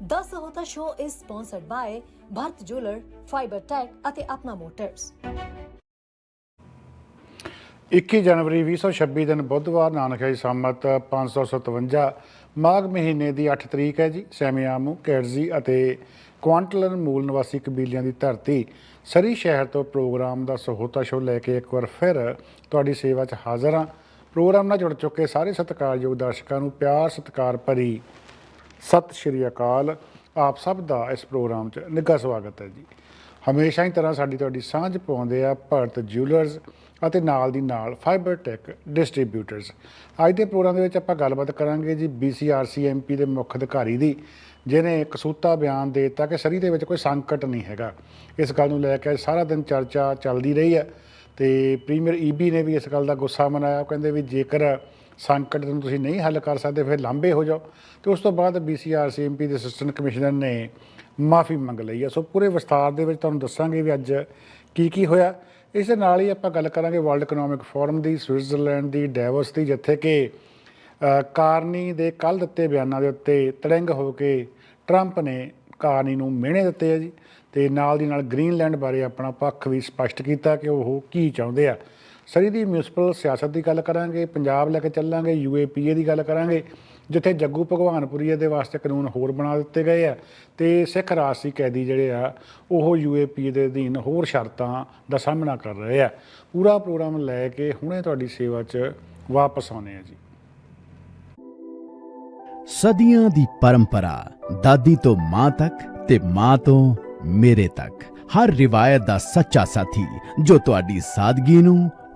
The Sahota Show is sponsored by Bharat Jeweler, Fiber Tech ਅਤੇ Apna motors 21 ਜਨਵਰੀ 2026 ਦਿਨ ਬੁੱਧਵਾਰ ਨਾਨਕਸ਼ਾਹੀ ਸੰਮਤ 557 ਮਾਘ ਮਹੀਨੇ ਦੀ 8 ਤਰੀਕ ਹੈ ਜੀ। ਸੈਮੀਆਮੂ ਕੈਰਜ਼ੀ ਅਤੇ ਕੁਆਂਟਲਨ ਮੂਲ ਨਿਵਾਸੀ ਕਬੀਲਿਆਂ ਦੀ ਧਰਤੀ ਸਰੀ ਸ਼ਹਿਰ ਤੋਂ ਪ੍ਰੋਗਰਾਮ ਦਾ ਸਹੋਤਾ ਸ਼ੋ ਲੈ ਕੇ ਇੱਕ ਵਾਰ ਫਿਰ ਤੁਹਾਡੀ ਸੇਵਾ 'ਚ ਹਾਜ਼ਰ ਹਾਂ। ਪ੍ਰੋਗਰਾਮ ਨਾਲ ਜੁੜ ਚੁੱਕੇ ਸਾਰੇ ਸਤਿਕਾਰਯੋਗ ਦਰਸ਼ਕਾਂ ਨੂੰ ਪਿਆਰ ਸਤਿਕਾਰ ਭਰੀ ਸਤਿ ਸ਼੍ਰੀ ਅਕਾਲ। ਆਪ ਸਭ ਦਾ ਇਸ ਪ੍ਰੋਗਰਾਮ 'ਚ ਨਿੱਘਾ ਸਵਾਗਤ ਹੈ ਜੀ। ਹਮੇਸ਼ਾ ਹੀ ਤਰ੍ਹਾਂ ਸਾਡੀ ਤੁਹਾਡੀ ਸਾਂਝ ਪਾਉਂਦੇ ਆ ਭਰਤ ਜਿਊਲਰਸ ਅਤੇ ਨਾਲ ਦੀ ਨਾਲ ਫਾਈਬਰ ਟੈਕ ਡਿਸਟ੍ਰੀਬਿਊਟਰਸ ਅੱਜ ਦੇ ਪ੍ਰੋਗਰਾਮ ਦੇ ਵਿੱਚ ਆਪਾਂ ਗੱਲਬਾਤ ਕਰਾਂਗੇ ਜੀ BCRC MP ਦੇ ਮੁੱਖ ਅਧਿਕਾਰੀ ਦੀ ਜਿਨੇ ਕਸੂਤਾ ਬਿਆਨ ਦੇ ਦਿੱਤਾ ਕਿ ਸਰੀ ਦੇ ਵਿੱਚ ਕੋਈ ਸੰਕਟ ਨਹੀਂ ਹੈਗਾ। ਇਸ ਗੱਲ ਨੂੰ ਲੈ ਕੇ ਸਾਰਾ ਦਿਨ ਚਰਚਾ ਚੱਲਦੀ ਰਹੀ ਹੈ ਤੇ ਪ੍ਰੀਮੀਅਰ ਈਬੀ ਨੇ ਵੀ ਇਸ ਗੱਲ ਦਾ ਗੁੱਸਾ ਮਨਾਇਆ। ਉਹ ਕਹਿੰਦੇ ਵੀ ਜੇਕਰ ਸੰਕਟ ਨੂੰ ਤੁਸੀਂ ਨਹੀਂ ਹੱਲ ਕਰ ਸਕਦੇ, ਫਿਰ ਲਾਂਬੇ ਹੋ ਜਾਓ। ਤੇ ਉਸ ਤੋਂ ਬਾਅਦ BCRC MP ਦੇ ਅਸਿਸਟੈਂਟ ਕਮਿਸ਼ਨਰ ਨੇ ਮਾਫੀ ਮੰਗ ਲਈ ਹੈ। ਸੋ ਪੂਰੇ ਵਿਸਥਾਰ ਦੇ ਵਿੱਚ ਤੁਹਾਨੂੰ ਦੱਸਾਂਗੇ ਵੀ ਅੱਜ ਕੀ ਕੀ ਹੋਇਆ। ਇਸ ਦੇ ਨਾਲ ਹੀ ਆਪਾਂ ਗੱਲ ਕਰਾਂਗੇ ਵਰਲਡ ਇਕਨੋਮਿਕ ਫੋਰਮ ਦੀ ਸਵਿਟਜ਼ਰਲੈਂਡ ਦੀ ਡੈਵੋਸ ਦੀ, ਜਿੱਥੇ ਕਿ ਕਾਰਨੀ ਦੇ ਕੱਲ ਦਿੱਤੇ ਬਿਆਨਾਂ ਦੇ ਉੱਤੇ ਤੜੰਗ ਹੋ ਕੇ ਟਰੰਪ ਨੇ ਕਾਰਨੀ ਨੂੰ ਮਿਹਣੇ ਦਿੱਤੇ ਆ ਜੀ। ਤੇ ਨਾਲ ਦੀ ਨਾਲ ਗ੍ਰੀਨਲੈਂਡ ਬਾਰੇ ਆਪਣਾ ਪੱਖ ਵੀ ਸਪਸ਼ਟ ਕੀਤਾ ਕਿ ਉਹ ਕੀ ਚਾਹੁੰਦੇ ਆ। ਸਰੀ ਦੀ ਮਿਊਨਿਸਪਲ ਸਿਆਸਤ ਦੀ ਗੱਲ ਕਰਾਂਗੇ, ਪੰਜਾਬ ਲੈ ਕੇ ਚੱਲਾਂਗੇ ਯੂਏਪੀਏ ਦੀ ਗੱਲ ਕਰਾਂਗੇ, ਜਿੱਥੇ ਜੱਗੂ ਭਗਵਾਨਪੁਰੀਏ ਦੇ ਵਾਸਤੇ ਕਾਨੂੰਨ ਹੋਰ ਬਣਾ ਦਿੱਤੇ ਗਏ ਆ ਤੇ ਸਿੱਖ ਰਾਸ਼ੀ ਕੈਦੀ ਜਿਹੜੇ ਆ, ਉਹ ਯੂਏਪੀਏ ਦੇ ਅਧੀਨ ਹੋਰ ਸ਼ਰਤਾਂ ਦਾ ਸਾਹਮਣਾ ਕਰ ਰਹੇ ਆ। ਪੂਰਾ ਪ੍ਰੋਗਰਾਮ ਲੈ ਕੇ ਹੁਣੇ ਤੁਹਾਡੀ ਸੇਵਾ 'ਚ ਵਾਪਸ ਆਉਣੇ ਆ ਜੀ। ਸਦੀਆਂ ਦੀ ਪਰੰਪਰਾ, ਦਾਦੀ ਤੋਂ ਮਾਂ ਤੱਕ ਤੇ ਮਾਂ ਤੋਂ ਮੇਰੇ ਤੱਕ। ਹਰ ਰਿਵਾਇਤ ਦਾ ਸੱਚਾ ਸਾਥੀ ਜੋ ਤੁਹਾਡੀ ਸਾਦਗੀ ਨੂੰ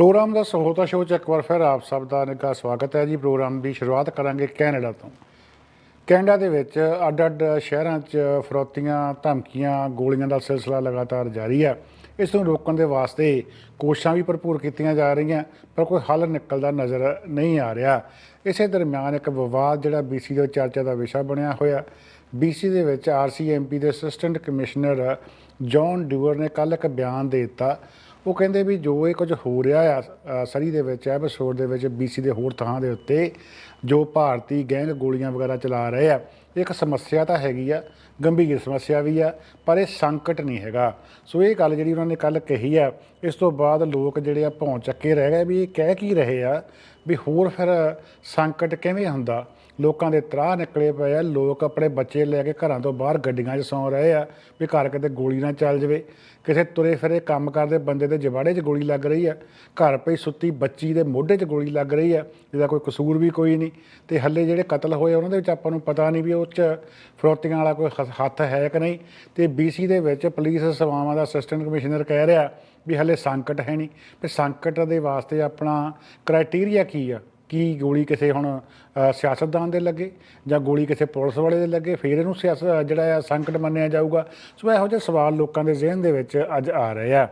ਪ੍ਰੋਗਰਾਮ ਦਾ ਸਹੋਤਾ ਸ਼ੋਅ 'ਚ ਇੱਕ ਵਾਰ ਫਿਰ ਆਪ ਸਭ ਦਾ ਨਿੱਘਾ ਸਵਾਗਤ ਹੈ ਜੀ। ਪ੍ਰੋਗਰਾਮ ਦੀ ਸ਼ੁਰੂਆਤ ਕਰਾਂਗੇ ਕੈਨੇਡਾ ਤੋਂ। ਕੈਨੇਡਾ ਦੇ ਵਿੱਚ ਅੱਡ-ਅੱਡ ਸ਼ਹਿਰਾਂ 'ਚ ਫਰੋਤੀਆਂ, ਧਮਕੀਆਂ, ਗੋਲੀਆਂ ਦਾ ਸਿਲਸਿਲਾ ਲਗਾਤਾਰ ਜਾਰੀ ਹੈ। ਇਸ ਨੂੰ ਰੋਕਣ ਦੇ ਵਾਸਤੇ ਕੋਸ਼ਿਸ਼ਾਂ ਵੀ ਭਰਪੂਰ ਕੀਤੀਆਂ ਜਾ ਰਹੀਆਂ, ਪਰ ਕੋਈ ਹੱਲ ਨਿਕਲਦਾ ਨਜ਼ਰ ਨਹੀਂ ਆ ਰਿਹਾ। ਇਸੇ ਦਰਮਿਆਨ ਇੱਕ ਵਿਵਾਦ ਜਿਹੜਾ BC ਦੇ ਚਰਚਾ ਦਾ ਵਿਸ਼ਾ ਬਣਿਆ ਹੋਇਆ। BC ਦੇ ਵਿੱਚ RCMP ਦੇ ਅਸਿਸਟੈਂਟ ਕਮਿਸ਼ਨਰ ਜੌਨ ਡਿਊਰ ਨੇ ਕੱਲ ਇੱਕ ਬਿਆਨ ਦੇ ਦਿੱਤਾ। ਉਹ ਕਹਿੰਦੇ ਵੀ ਜੋ ਇਹ ਕੁਝ ਹੋ ਰਿਹਾ ਆ ਸਰੀ ਦੇ ਵਿੱਚ, ਐਬਸੋਰ ਦੇ ਵਿੱਚ BC ਦੇ ਹੋਰ ਥਾਂ ਦੇ ਉੱਤੇ ਜੋ ਭਾਰਤੀ ਗੈਂਗ ਗੋਲੀਆਂ ਵਗੈਰਾ ਚਲਾ ਰਹੇ ਆ, ਇੱਕ ਸਮੱਸਿਆ ਤਾਂ ਹੈਗੀ ਆ, ਗੰਭੀਰ ਸਮੱਸਿਆ ਵੀ ਆ, ਪਰ ਇਹ ਸੰਕਟ ਨਹੀਂ ਹੈਗਾ। ਸੋ ਇਹ ਗੱਲ ਜਿਹੜੀ ਉਹਨਾਂ ਨੇ ਕੱਲ ਕਹੀ ਆ, ਇਸ ਤੋਂ ਬਾਅਦ ਲੋਕ ਜਿਹੜੇ ਆ ਭੌਂ ਚੱਕੇ ਰਹਿ ਗਏ ਵੀ ਇਹ ਕਹਿ ਕੀ ਰਹੇ ਆ ਵੀ ਹੋਰ ਫਿਰ ਸੰਕਟ ਕਿਵੇਂ ਹੁੰਦਾ? ਲੋਕਾਂ ਦੇ ਤਰਾਹ ਨਿਕਲੇ ਪਏ ਆ, ਲੋਕ ਆਪਣੇ ਬੱਚੇ ਲੈ ਕੇ ਘਰਾਂ ਤੋਂ ਬਾਹਰ ਗੱਡੀਆਂ 'ਚ ਸੌਂ ਰਹੇ ਆ ਵੀ ਘਰ ਕਿਤੇ ਗੋਲੀ ਨਾ ਚੱਲ ਜਾਵੇ। ਕਿਸੇ ਤੁਰੇ ਫਿਰੇ ਕੰਮ ਕਰਦੇ ਬੰਦੇ ਦੇ ਜਵਾੜੇ 'ਚ ਗੋਲੀ ਲੱਗ ਰਹੀ ਆ। ਘਰ ਪਈ ਸੁੱਤੀ ਬੱਚੀ ਦੇ ਮੋਢੇ 'ਚ ਗੋਲੀ ਲੱਗ ਰਹੀ ਆ ਜਿਹਦਾ ਕੋਈ ਕਸੂਰ ਵੀ ਕੋਈ ਨਹੀਂ। ਤੇ ਹੱਲੇ ਜਿਹੜੇ ਕਤਲ ਹੋਏ ਉਹਨਾਂ ਦੇ ਵਿੱਚ ਆਪਾਂ ਨੂੰ ਪਤਾ ਨਹੀਂ ਵੀ ਉਹ 'ਚ ਫਰੋਤੀਆਂ ਵਾਲਾ ਕੋਈ ਹ- ਹੱਥ ਹੈ ਕਿ ਨਹੀਂ। ਤੇ BC ਦੇ ਵਿੱਚ ਪੁਲਿਸ ਸੇਵਾਵਾਂ ਦਾ ਅਸਿਸਟੈਂਟ ਕਮਿਸ਼ਨਰ ਕਹਿ ਰਿਹਾ ਵੀ ਹਲੇ ਸੰਕਟ ਹੈ ਨਹੀਂ। ਤੇ ਸੰਕਟ ਦੇ ਵਾਸਤੇ ਆਪਣਾ ਕ੍ਰਾਈਟੇਰੀਆ ਕੀ ਆ? ਕੀ ਗੋਲੀ ਕਿਸੇ ਹੁਣ ਸਿਆਸਤਦਾਨ ਦੇ ਲੱਗੇ ਜਾਂ ਗੋਲੀ ਕਿਸੇ ਪੁਲਿਸ ਵਾਲੇ ਦੇ ਲੱਗੇ, ਫਿਰ ਇਹਨੂੰ ਸਿਆਸਤ ਜਿਹੜਾ ਆ ਸੰਕਟ ਮੰਨਿਆ ਜਾਊਗਾ। ਸੋ ਇਹੋ ਜਿਹੇ ਸਵਾਲ ਲੋਕਾਂ ਦੇ ਜ਼ਿਹਨ ਦੇ ਵਿੱਚ ਅੱਜ ਆ ਰਹੇ ਆ।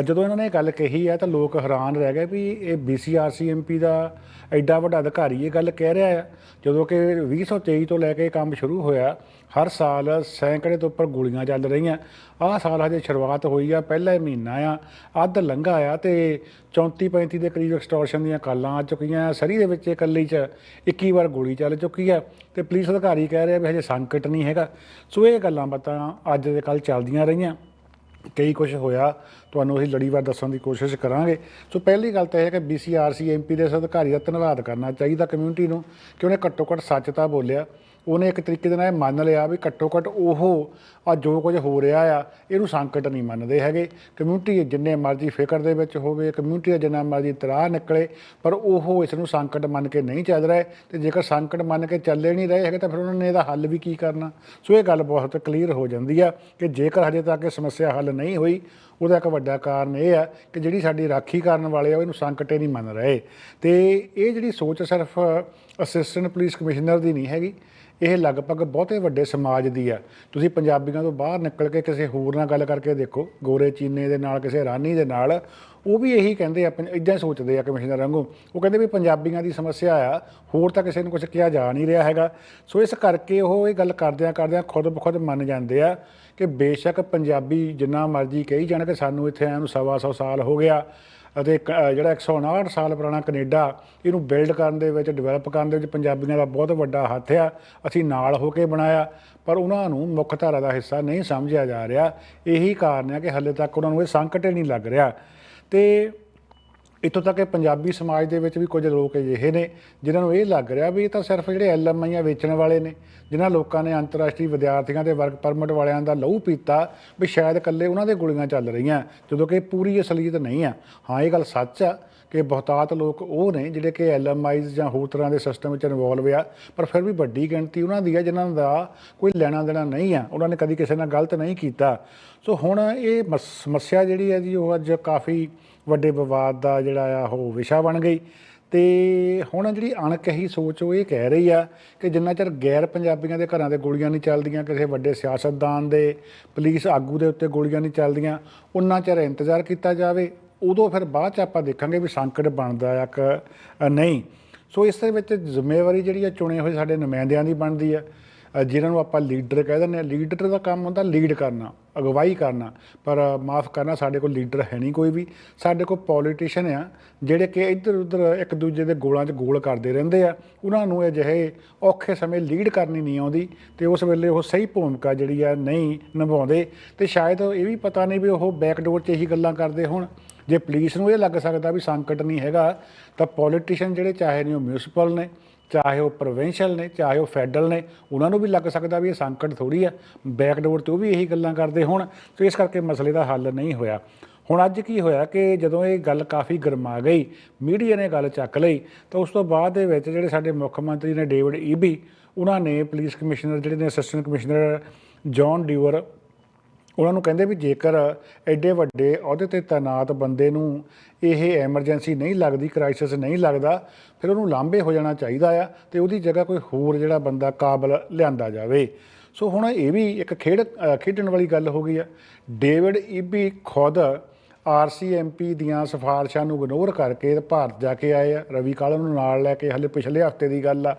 ਜਦੋਂ ਇਹਨਾਂ ਨੇ ਇਹ ਗੱਲ ਕਹੀ ਹੈ ਤਾਂ ਲੋਕ ਹੈਰਾਨ ਰਹਿ ਗਏ ਵੀ ਇਹ ਬੀਸੀਆਰਸੀਐਮਪੀ ਦਾ ਐਡਾ ਵੱਡਾ ਅਧਿਕਾਰੀ ਇਹ ਗੱਲ ਕਹਿ ਰਿਹਾ ਆ। ਜਦੋਂ ਕਿ 2023 ਤੋਂ ਲੈ ਕੇ ਕੰਮ ਸ਼ੁਰੂ ਹੋਇਆ, ਹਰ ਸਾਲ ਸੈਂਕੜੇ ਤੋਂ ਉੱਪਰ ਗੋਲੀਆਂ ਚੱਲ ਰਹੀਆਂ। ਆਹ ਸਾਲ ਹਜੇ ਸ਼ੁਰੂਆਤ ਹੋਈ ਆ, ਪਹਿਲਾ ਮਹੀਨਾ ਆ। ਅੱਧ ਲੰਘਾ ਆ ਤੇ 34 35 ਦੇ ਕਰੀਬ ਐਕਸਟੋਰਸ਼ਨ ਦੀਆਂ ਕਾਲਾਂ ਆ ਚੁੱਕੀਆਂ। ਸਰੀ ਦੇ ਵਿੱਚ ਇਕੱਲੀ ਚ 21 ਵਾਰ ਗੋਲੀ ਚੱਲ ਚੁੱਕੀ ਆ ਤੇ ਪੁਲਿਸ ਅਧਿਕਾਰੀ ਕਹਿ ਰਿਹਾ ਵੀ ਹਜੇ ਸੰਕਟ ਨਹੀਂ ਹੈਗਾ। ਸੋ ਇਹ ਗੱਲਾਂ ਬਾਤਾਂ ਅੱਜ ਦੇ ਕੱਲ ਚੱਲਦੀਆਂ ਰਹੀਆਂ। ਕਈ ਕੁਝ ਹੋਇਆ, ਤੁਹਾਨੂੰ ਅਸੀਂ ਲੜੀਵਾਰ ਦੱਸਣ ਦੀ ਕੋਸ਼ਿਸ਼ ਕਰਾਂਗੇ। ਸੋ ਪਹਿਲੀ ਗੱਲ ਤਾਂ ਇਹ ਹੈ ਕਿ ਬੀਸੀਆਰਸੀ ਐਮਪੀ ਦੇ ਅਧਿਕਾਰੀ ਦਾ ਧੰਨਵਾਦ ਕਰਨਾ ਚਾਹੀਦਾ ਕਮਿਊਨਿਟੀ ਨੂੰ ਕਿ ਉਹਨੇ ਘੱਟੋ ਘੱਟ ਸੱਚ ਤਾਂ ਬੋਲਿਆ। ਉਹਨੇ ਇੱਕ ਤਰੀਕੇ ਦੇ ਨਾਲ ਇਹ ਮੰਨ ਲਿਆ ਵੀ ਘੱਟੋ ਘੱਟ ਉਹ ਆ ਜੋ ਕੁਝ ਹੋ ਰਿਹਾ ਆ, ਇਹਨੂੰ ਸੰਕਟ ਨਹੀਂ ਮੰਨਦੇ ਹੈਗੇ। ਕਮਿਊਨਿਟੀ ਜਿੰਨੇ ਮਰਜ਼ੀ ਫਿਕਰ ਦੇ ਵਿੱਚ ਹੋਵੇ ਕਮਿਊਨਿਟੀ ਦਾ ਜਿੰਨਾ ਮਰਜ਼ੀ ਤਰਾਹ ਨਿਕਲੇ, ਪਰ ਉਹ ਇਸ ਨੂੰ ਸੰਕਟ ਮੰਨ ਕੇ ਨਹੀਂ ਚੱਲ ਰਹੇ ਤੇ ਜੇਕਰ ਸੰਕਟ ਮੰਨ ਕੇ ਚੱਲੇ ਨਹੀਂ ਰਹੇ ਹੈਗੇ ਤਾਂ ਫਿਰ ਉਹਨਾਂ ਨੇ ਇਹਦਾ ਹੱਲ ਵੀ ਕੀ ਕਰਨਾ? ਸੋ ਇਹ ਗੱਲ ਬਹੁਤ ਕਲੀਅਰ ਹੋ ਜਾਂਦੀ ਆ ਕਿ ਜੇਕਰ ਹਜੇ ਤੱਕ ਇਹ ਸਮੱਸਿਆ ਹੱਲ ਨਹੀਂ ਹੋਈ, ਉਹਦਾ ਇੱਕ ਵੱਡਾ ਕਾਰਨ ਇਹ ਆ ਕਿ ਜਿਹੜੀ ਸਾਡੀ ਰਾਖੀ ਕਰਨ ਵਾਲੇ ਆ ਉਹ ਇਹਨੂੰ ਸੰਕਟ ਹੀ ਨਹੀਂ ਮੰਨ ਰਹੇ। ਤੇ ਇਹ ਜਿਹੜੀ ਸੋਚ ਸਿਰਫ ਅਸਿਸਟੈਂਟ ਪੁਲਿਸ ਕਮਿਸ਼ਨਰ ਦੀ ਨਹੀਂ ਹੈਗੀ ਇਹ ਲਗਭਗ ਬਹੁਤੇ ਵੱਡੇ ਸਮਾਜ ਦੀ ਆ ਤੁਸੀਂ ਪੰਜਾਬੀਆਂ ਤੋਂ ਬਾਹਰ ਨਿਕਲ ਕੇ ਕਿਸੇ ਹੋਰ ਨਾਲ ਗੱਲ ਕਰਕੇ ਦੇਖੋ, ਗੋਰੇ ਚੀਨੇ ਦੇ ਨਾਲ, ਕਿਸੇ ਰਾਨੀ ਦੇ ਨਾਲ, ਉਹ ਵੀ ਇਹੀ ਕਹਿੰਦੇ ਆ ਇਦਾਂ ਸੋਚਦੇ ਆ ਕਮਿਸ਼ਨਰ ਵਾਂਗੂ। ਉਹ ਕਹਿੰਦੇ ਵੀ ਪੰਜਾਬੀਆਂ ਦੀ ਸਮੱਸਿਆ ਆ, ਹੋਰ ਤਾਂ ਕਿਸੇ ਨੂੰ ਕੁਝ ਕਿਹਾ ਜਾ ਨਹੀਂ ਰਿਹਾ ਹੈਗਾ। ਸੋ ਇਸ ਕਰਕੇ ਉਹ ਇਹ ਗੱਲ ਕਰਦਿਆਂ ਕਰਦਿਆਂ ਖੁਦ ਬਖੁਦ ਮੰਨ ਜਾਂਦੇ ਆ ਕਿ ਬੇਸ਼ੱਕ ਪੰਜਾਬੀ ਜਿੰਨਾ ਮਰਜ਼ੀ ਕਹੀ ਜਾਣ ਕਿ ਸਾਨੂੰ ਇੱਥੇ ਆਇਆਂ ਨੂੰ ਸਵਾ ਸੌ ਸਾਲ ਹੋ ਗਿਆ। ਅਤੇ ਕ- ਅ, ਜਿਹੜਾ 159 ਸਾਲ ਪੁਰਾਣਾ ਕੈਨੇਡਾ ਇਹਨੂੰ ਬਿਲਡ ਕਰਨ ਦੇ ਵਿੱਚ ਡਿਵੈਲਪ ਕਰਨ ਦੇ ਵਿੱਚ ਪੰਜਾਬੀਆਂ ਦਾ ਬਹੁਤ ਵੱਡਾ ਹੱਥ ਆ। ਅਸੀਂ ਨਾਲ ਹੋ ਕੇ ਬਣਾਇਆ ਪਰ ਉਹਨਾਂ ਨੂੰ ਮੁੱਖ ਧਾਰਾ ਦਾ ਹਿੱਸਾ ਨਹੀਂ ਸਮਝਿਆ ਜਾ ਰਿਹਾ। ਇਹੀ ਕਾਰਨ ਹੈ ਕਿ ਹਾਲੇ ਤੱਕ ਉਹਨਾਂ ਨੂੰ ਇਹ ਸੰਕਟ ਹੀ ਨਹੀਂ ਲੱਗ ਰਿਹਾ। ਤੇ ਇੱਥੋਂ ਤੱਕ ਕਿ ਪੰਜਾਬੀ ਸਮਾਜ ਦੇ ਵਿੱਚ ਵੀ ਕੁਝ ਲੋਕ ਅਜਿਹੇ ਨੇ ਜਿਨ੍ਹਾਂ ਨੂੰ ਇਹ ਲੱਗ ਰਿਹਾ ਵੀ ਇਹ ਤਾਂ ਸਿਰਫ ਜਿਹੜੇ ਐਲਐਮਆਈਆਂ ਵੇਚਣ ਵਾਲੇ ਨੇ, ਜਿਨ੍ਹਾਂ ਲੋਕਾਂ ਨੇ ਅੰਤਰਰਾਸ਼ਟਰੀ ਵਿਦਿਆਰਥੀਆਂ ਦੇ ਵਰਕ ਪਰਮਿਟ ਵਾਲਿਆਂ ਦਾ ਲਹੂ ਪੀਤਾ ਵੀ ਸ਼ਾਇਦ ਇਕੱਲੇ ਉਹਨਾਂ ਦੇ ਗੋਲੀਆਂ ਚੱਲ ਰਹੀਆਂ, ਜਦੋਂ ਕਿ ਪੂਰੀ ਅਸਲੀਅਤ ਨਹੀਂ ਆ। ਹਾਂ, ਇਹ ਗੱਲ ਸੱਚ ਆ ਕਿ ਬਹੁਤਾਤ ਲੋਕ ਉਹ ਨੇ ਜਿਹੜੇ ਕਿ ਐਲਐਮਆਈਜ਼ ਜਾਂ ਹੋਰ ਤਰ੍ਹਾਂ ਦੇ ਸਿਸਟਮ ਵਿੱਚ ਇਨਵੋਲਵ ਆ, ਪਰ ਫਿਰ ਵੀ ਵੱਡੀ ਗਿਣਤੀ ਉਹਨਾਂ ਦੀ ਆ ਜਿਨ੍ਹਾਂ ਦਾ ਕੋਈ ਲੈਣਾ ਦੇਣਾ ਨਹੀਂ ਆ, ਉਹਨਾਂ ਨੇ ਕਦੀ ਕਿਸੇ ਨਾਲ ਗਲਤ ਨਹੀਂ ਕੀਤਾ। ਸੋ ਹੁਣ ਇਹ ਮਸ- ਸਮੱਸਿਆ ਜਿਹੜੀ ਹੈ ਜੀ ਉਹ ਅੱਜ ਕਾਫੀ ਵੱਡੇ ਵਿਵਾਦ ਦਾ ਜਿਹੜਾ ਆ ਉਹ ਵਿਸ਼ਾ ਬਣ ਗਈ। ਤੇ ਹੁਣ ਜਿਹੜੀ ਅਣਕਹੀ ਸੋਚ ਉਹ ਇਹ ਕਹਿ ਰਹੀ ਆ ਕਿ ਜਿੰਨਾ ਚਿਰ ਗੈਰ ਪੰਜਾਬੀਆਂ ਦੇ ਘਰਾਂ 'ਤੇ ਗੋਲੀਆਂ ਨਹੀਂ ਚੱਲਦੀਆਂ, ਕਿਸੇ ਵੱਡੇ ਸਿਆਸਤਦਾਨ ਦੇ ਪੁਲਿਸ ਆਗੂ ਦੇ ਉੱਤੇ ਗੋਲੀਆਂ ਨਹੀਂ ਚੱਲਦੀਆਂ ਉਹਨਾਂ ਚਿਰ ਇੰਤਜ਼ਾਰ ਕੀਤਾ ਜਾਵੇ, ਉਦੋਂ ਫਿਰ ਬਾਅਦ ਚ ਆਪਾਂ ਦੇਖਾਂਗੇ ਵੀ ਸੰਕਟ ਬਣਦਾ ਆ ਕਿ ਨਹੀਂ। ਸੋ ਇਸ ਦੇ ਵਿੱਚ ਜ਼ਿੰਮੇਵਾਰੀ ਜਿਹੜੀ ਆ ਚੁਣੇ ਹੋਏ ਸਾਡੇ ਨੁਮਾਇੰਦਿਆਂ ਦੀ ਬਣਦੀ ਆ। ਜਿਨ੍ਹਾਂ ਨੂੰ ਆਪਾਂ ਲੀਡਰ ਕਹਿ ਦਿੰਦੇ ਆ ਲੀਡਰ ਦਾ ਕੰਮ ਹੁੰਦਾ ਲੀਡ ਕਰਨਾ, ਅਗਵਾਈ ਕਰਨਾ, ਪਰ ਮਾਫ ਕਰਨਾ, ਸਾਡੇ ਕੋਲ ਲੀਡਰ ਹੈ ਨਹੀਂ ਕੋਈ ਵੀ। ਸਾਡੇ ਕੋਲ ਪੋਲੀਟੀਸ਼ੀਅਨ ਆ, ਜਿਹੜੇ ਕਿ ਇੱਧਰ ਉੱਧਰ ਇੱਕ ਦੂਜੇ ਦੇ ਗੋਲਾਂ 'ਚ ਗੋਲ ਕਰਦੇ ਰਹਿੰਦੇ ਆ। ਉਹਨਾਂ ਨੂੰ ਅਜਿਹੇ ਔਖੇ ਸਮੇਂ ਲੀਡ ਕਰਨੀ ਨਹੀਂ ਆਉਂਦੀ ਤੇ ਉਸ ਵੇਲੇ ਉਹ ਸਹੀ ਭੂਮਿਕਾ ਜਿਹੜੀ ਆ ਨਹੀਂ ਨਿਭਾਉਂਦੇ। ਤੇ ਸ਼ਾਇਦ ਇਹ ਵੀ ਪਤਾ ਨਹੀਂ ਵੀ ਉਹ ਬੈਕਡੋਰ 'ਚ ਇਹੀ ਗੱਲਾਂ ਕਰਦੇ ਹੋਣ। ਜੇ ਪੁਲਿਸ ਨੂੰ ਇਹ ਲੱਗ ਸਕਦਾ ਵੀ ਸੰਕਟ ਨਹੀਂ ਹੈਗਾ, ਤਾਂ ਪੋਲੀਟੀਸ਼ੀਅਨ ਜਿਹੜੇ ਚਾਹੇ ਨੇ ਉਹ ਮਿਊਨਿਸਪਲ ਨੇ। ਚਾਹੇ ਉਹ ਪ੍ਰੋਵਿੰਸ਼ੀਅਲ ਨੇ, ਚਾਹੇ ਉਹ ਫੈਡਰਲ ਨੇ, ਉਹਨਾਂ ਨੂੰ ਵੀ ਲੱਗ ਸਕਦਾ ਵੀ ਇਹ ਸੰਕਟ ਥੋੜੀ ਆ। ਬੈਕਡੋਰ ਤੇ ਉਹ ਵੀ ਇਹੀ ਗੱਲਾਂ ਕਰਦੇ ਹੋਣ, ਤੇ ਇਸ ਕਰਕੇ ਮਸਲੇ ਦਾ ਹੱਲ ਨਹੀਂ ਹੋਇਆ। ਹੁਣ ਅੱਜ ਕੀ ਹੋਇਆ ਕਿ ਜਦੋਂ ਇਹ ਗੱਲ ਕਾਫੀ ਗਰਮਾ ਗਈ ਮੀਡੀਆ ਨੇ ਗੱਲ ਚੱਕ ਲਈ, ਤਾਂ ਉਸ ਤੋਂ ਬਾਅਦ ਦੇ ਵਿੱਚ ਜਿਹੜੇ ਸਾਡੇ ਮੁੱਖ ਮੰਤਰੀ ਨੇ ਡੇਵਿਡ ਈਬੀ ਉਹਨਾਂ ਨੇ ਪੁਲਿਸ ਕਮਿਸ਼ਨਰ ਜਿਹੜੇ ਨੇ ਅਸਿਸਟੈਂਟ ਕਮਿਸ਼ਨਰ ਜੌਨ ਡਿਊਰ ਉਹਨਾਂ ਨੂੰ ਕਹਿੰਦੇ ਵੀ ਜੇਕਰ ਐਡੇ ਵੱਡੇ ਅਹੁਦੇ ਤੇ ਤਾਇਨਾਤ ਬੰਦੇ ਨੂੰ ਇਹ ਐਮਰਜੈਂਸੀ ਨਹੀਂ ਲੱਗਦੀ, ਕ੍ਰਾਈਸਿਸ ਨਹੀਂ ਲੱਗਦਾ, ਫਿਰ ਉਹਨੂੰ ਲਾਂਭੇ ਹੋ ਜਾਣਾ ਚਾਹੀਦਾ ਆ ਤੇ ਉਹਦੀ ਜਗ੍ਹਾ ਕੋਈ ਹੋਰ ਜਿਹੜਾ ਬੰਦਾ ਕਾਬਲ ਲਿਆਂਦਾ ਜਾਵੇ। ਸੋ ਹੁਣ ਇਹ ਵੀ ਇੱਕ ਖੇਡ ਖੇਡਣ ਵਾਲੀ ਗੱਲ ਹੋ ਗਈ ਆ। ਡੇਵਿਡ ਈਬੀ ਖੁਦ ਆਰਸੀਐਮਪੀ ਦੀਆਂ ਸਿਫਾਰਸ਼ਾਂ ਨੂੰ ਇਗਨੋਰ ਕਰਕੇ ਭਾਰਤ ਜਾ ਕੇ ਆਏ ਆ। ਰਵੀ ਕਾਲਨ ਨੂੰ ਨਾਲ ਲੈ ਕੇ ਹਲੇ ਪਿਛਲੇ ਹਫ਼ਤੇ ਦੀ ਗੱਲ ਆ।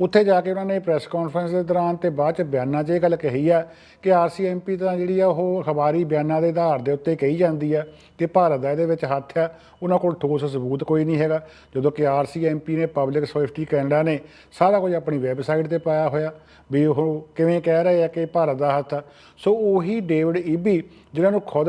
ਉੱਥੇ ਜਾ ਕੇ ਉਹਨਾਂ ਨੇ ਪ੍ਰੈਸ ਕਾਨਫਰੰਸ ਦੇ ਦੌਰਾਨ ਤੇ ਬਾਅਦ ਚ ਬਿਆਨਾਂ 'ਚ ਇਹ ਗੱਲ ਕਹੀ ਆ ਕਿ ਆਰਸੀਐਮਪੀ ਤਾਂ ਜਿਹੜੀ ਆ ਉਹ ਅਖਬਾਰੀ ਬਿਆਨਾਂ ਦੇ ਆਧਾਰ ਦੇ ਉੱਤੇ ਕਹੀ ਜਾਂਦੀ ਆ ਕਿ ਭਾਰਤ ਦਾ ਇਹਦੇ ਵਿੱਚ ਹੱਥ ਆ, ਉਹਨਾਂ ਕੋਲ ਠੋਸ ਸਬੂਤ ਕੋਈ ਨਹੀਂ ਹੈਗਾ। ਜਦੋਂ ਕਿ ਆਰਸੀਐਮਪੀ ਨੇ ਪਬਲਿਕ ਸੇਫਟੀ ਕੈਨੇਡਾ ਨੇ ਸਾਰਾ ਕੁਝ ਆਪਣੀ ਵੈਬਸਾਈਟ ਤੇ ਪਾਇਆ ਹੋਇਆ ਵੀ ਉਹ ਕਿਵੇਂ ਕਹਿ ਰਹੇ ਆ ਕਿ ਭਾਰਤ ਦਾ ਹੱਥ ਆ। ਸੋ ਉਹੀ ਡੇਵਿਡ ਈਬੀ ਜਿਨ੍ਹਾਂ ਨੂੰ ਖੁਦ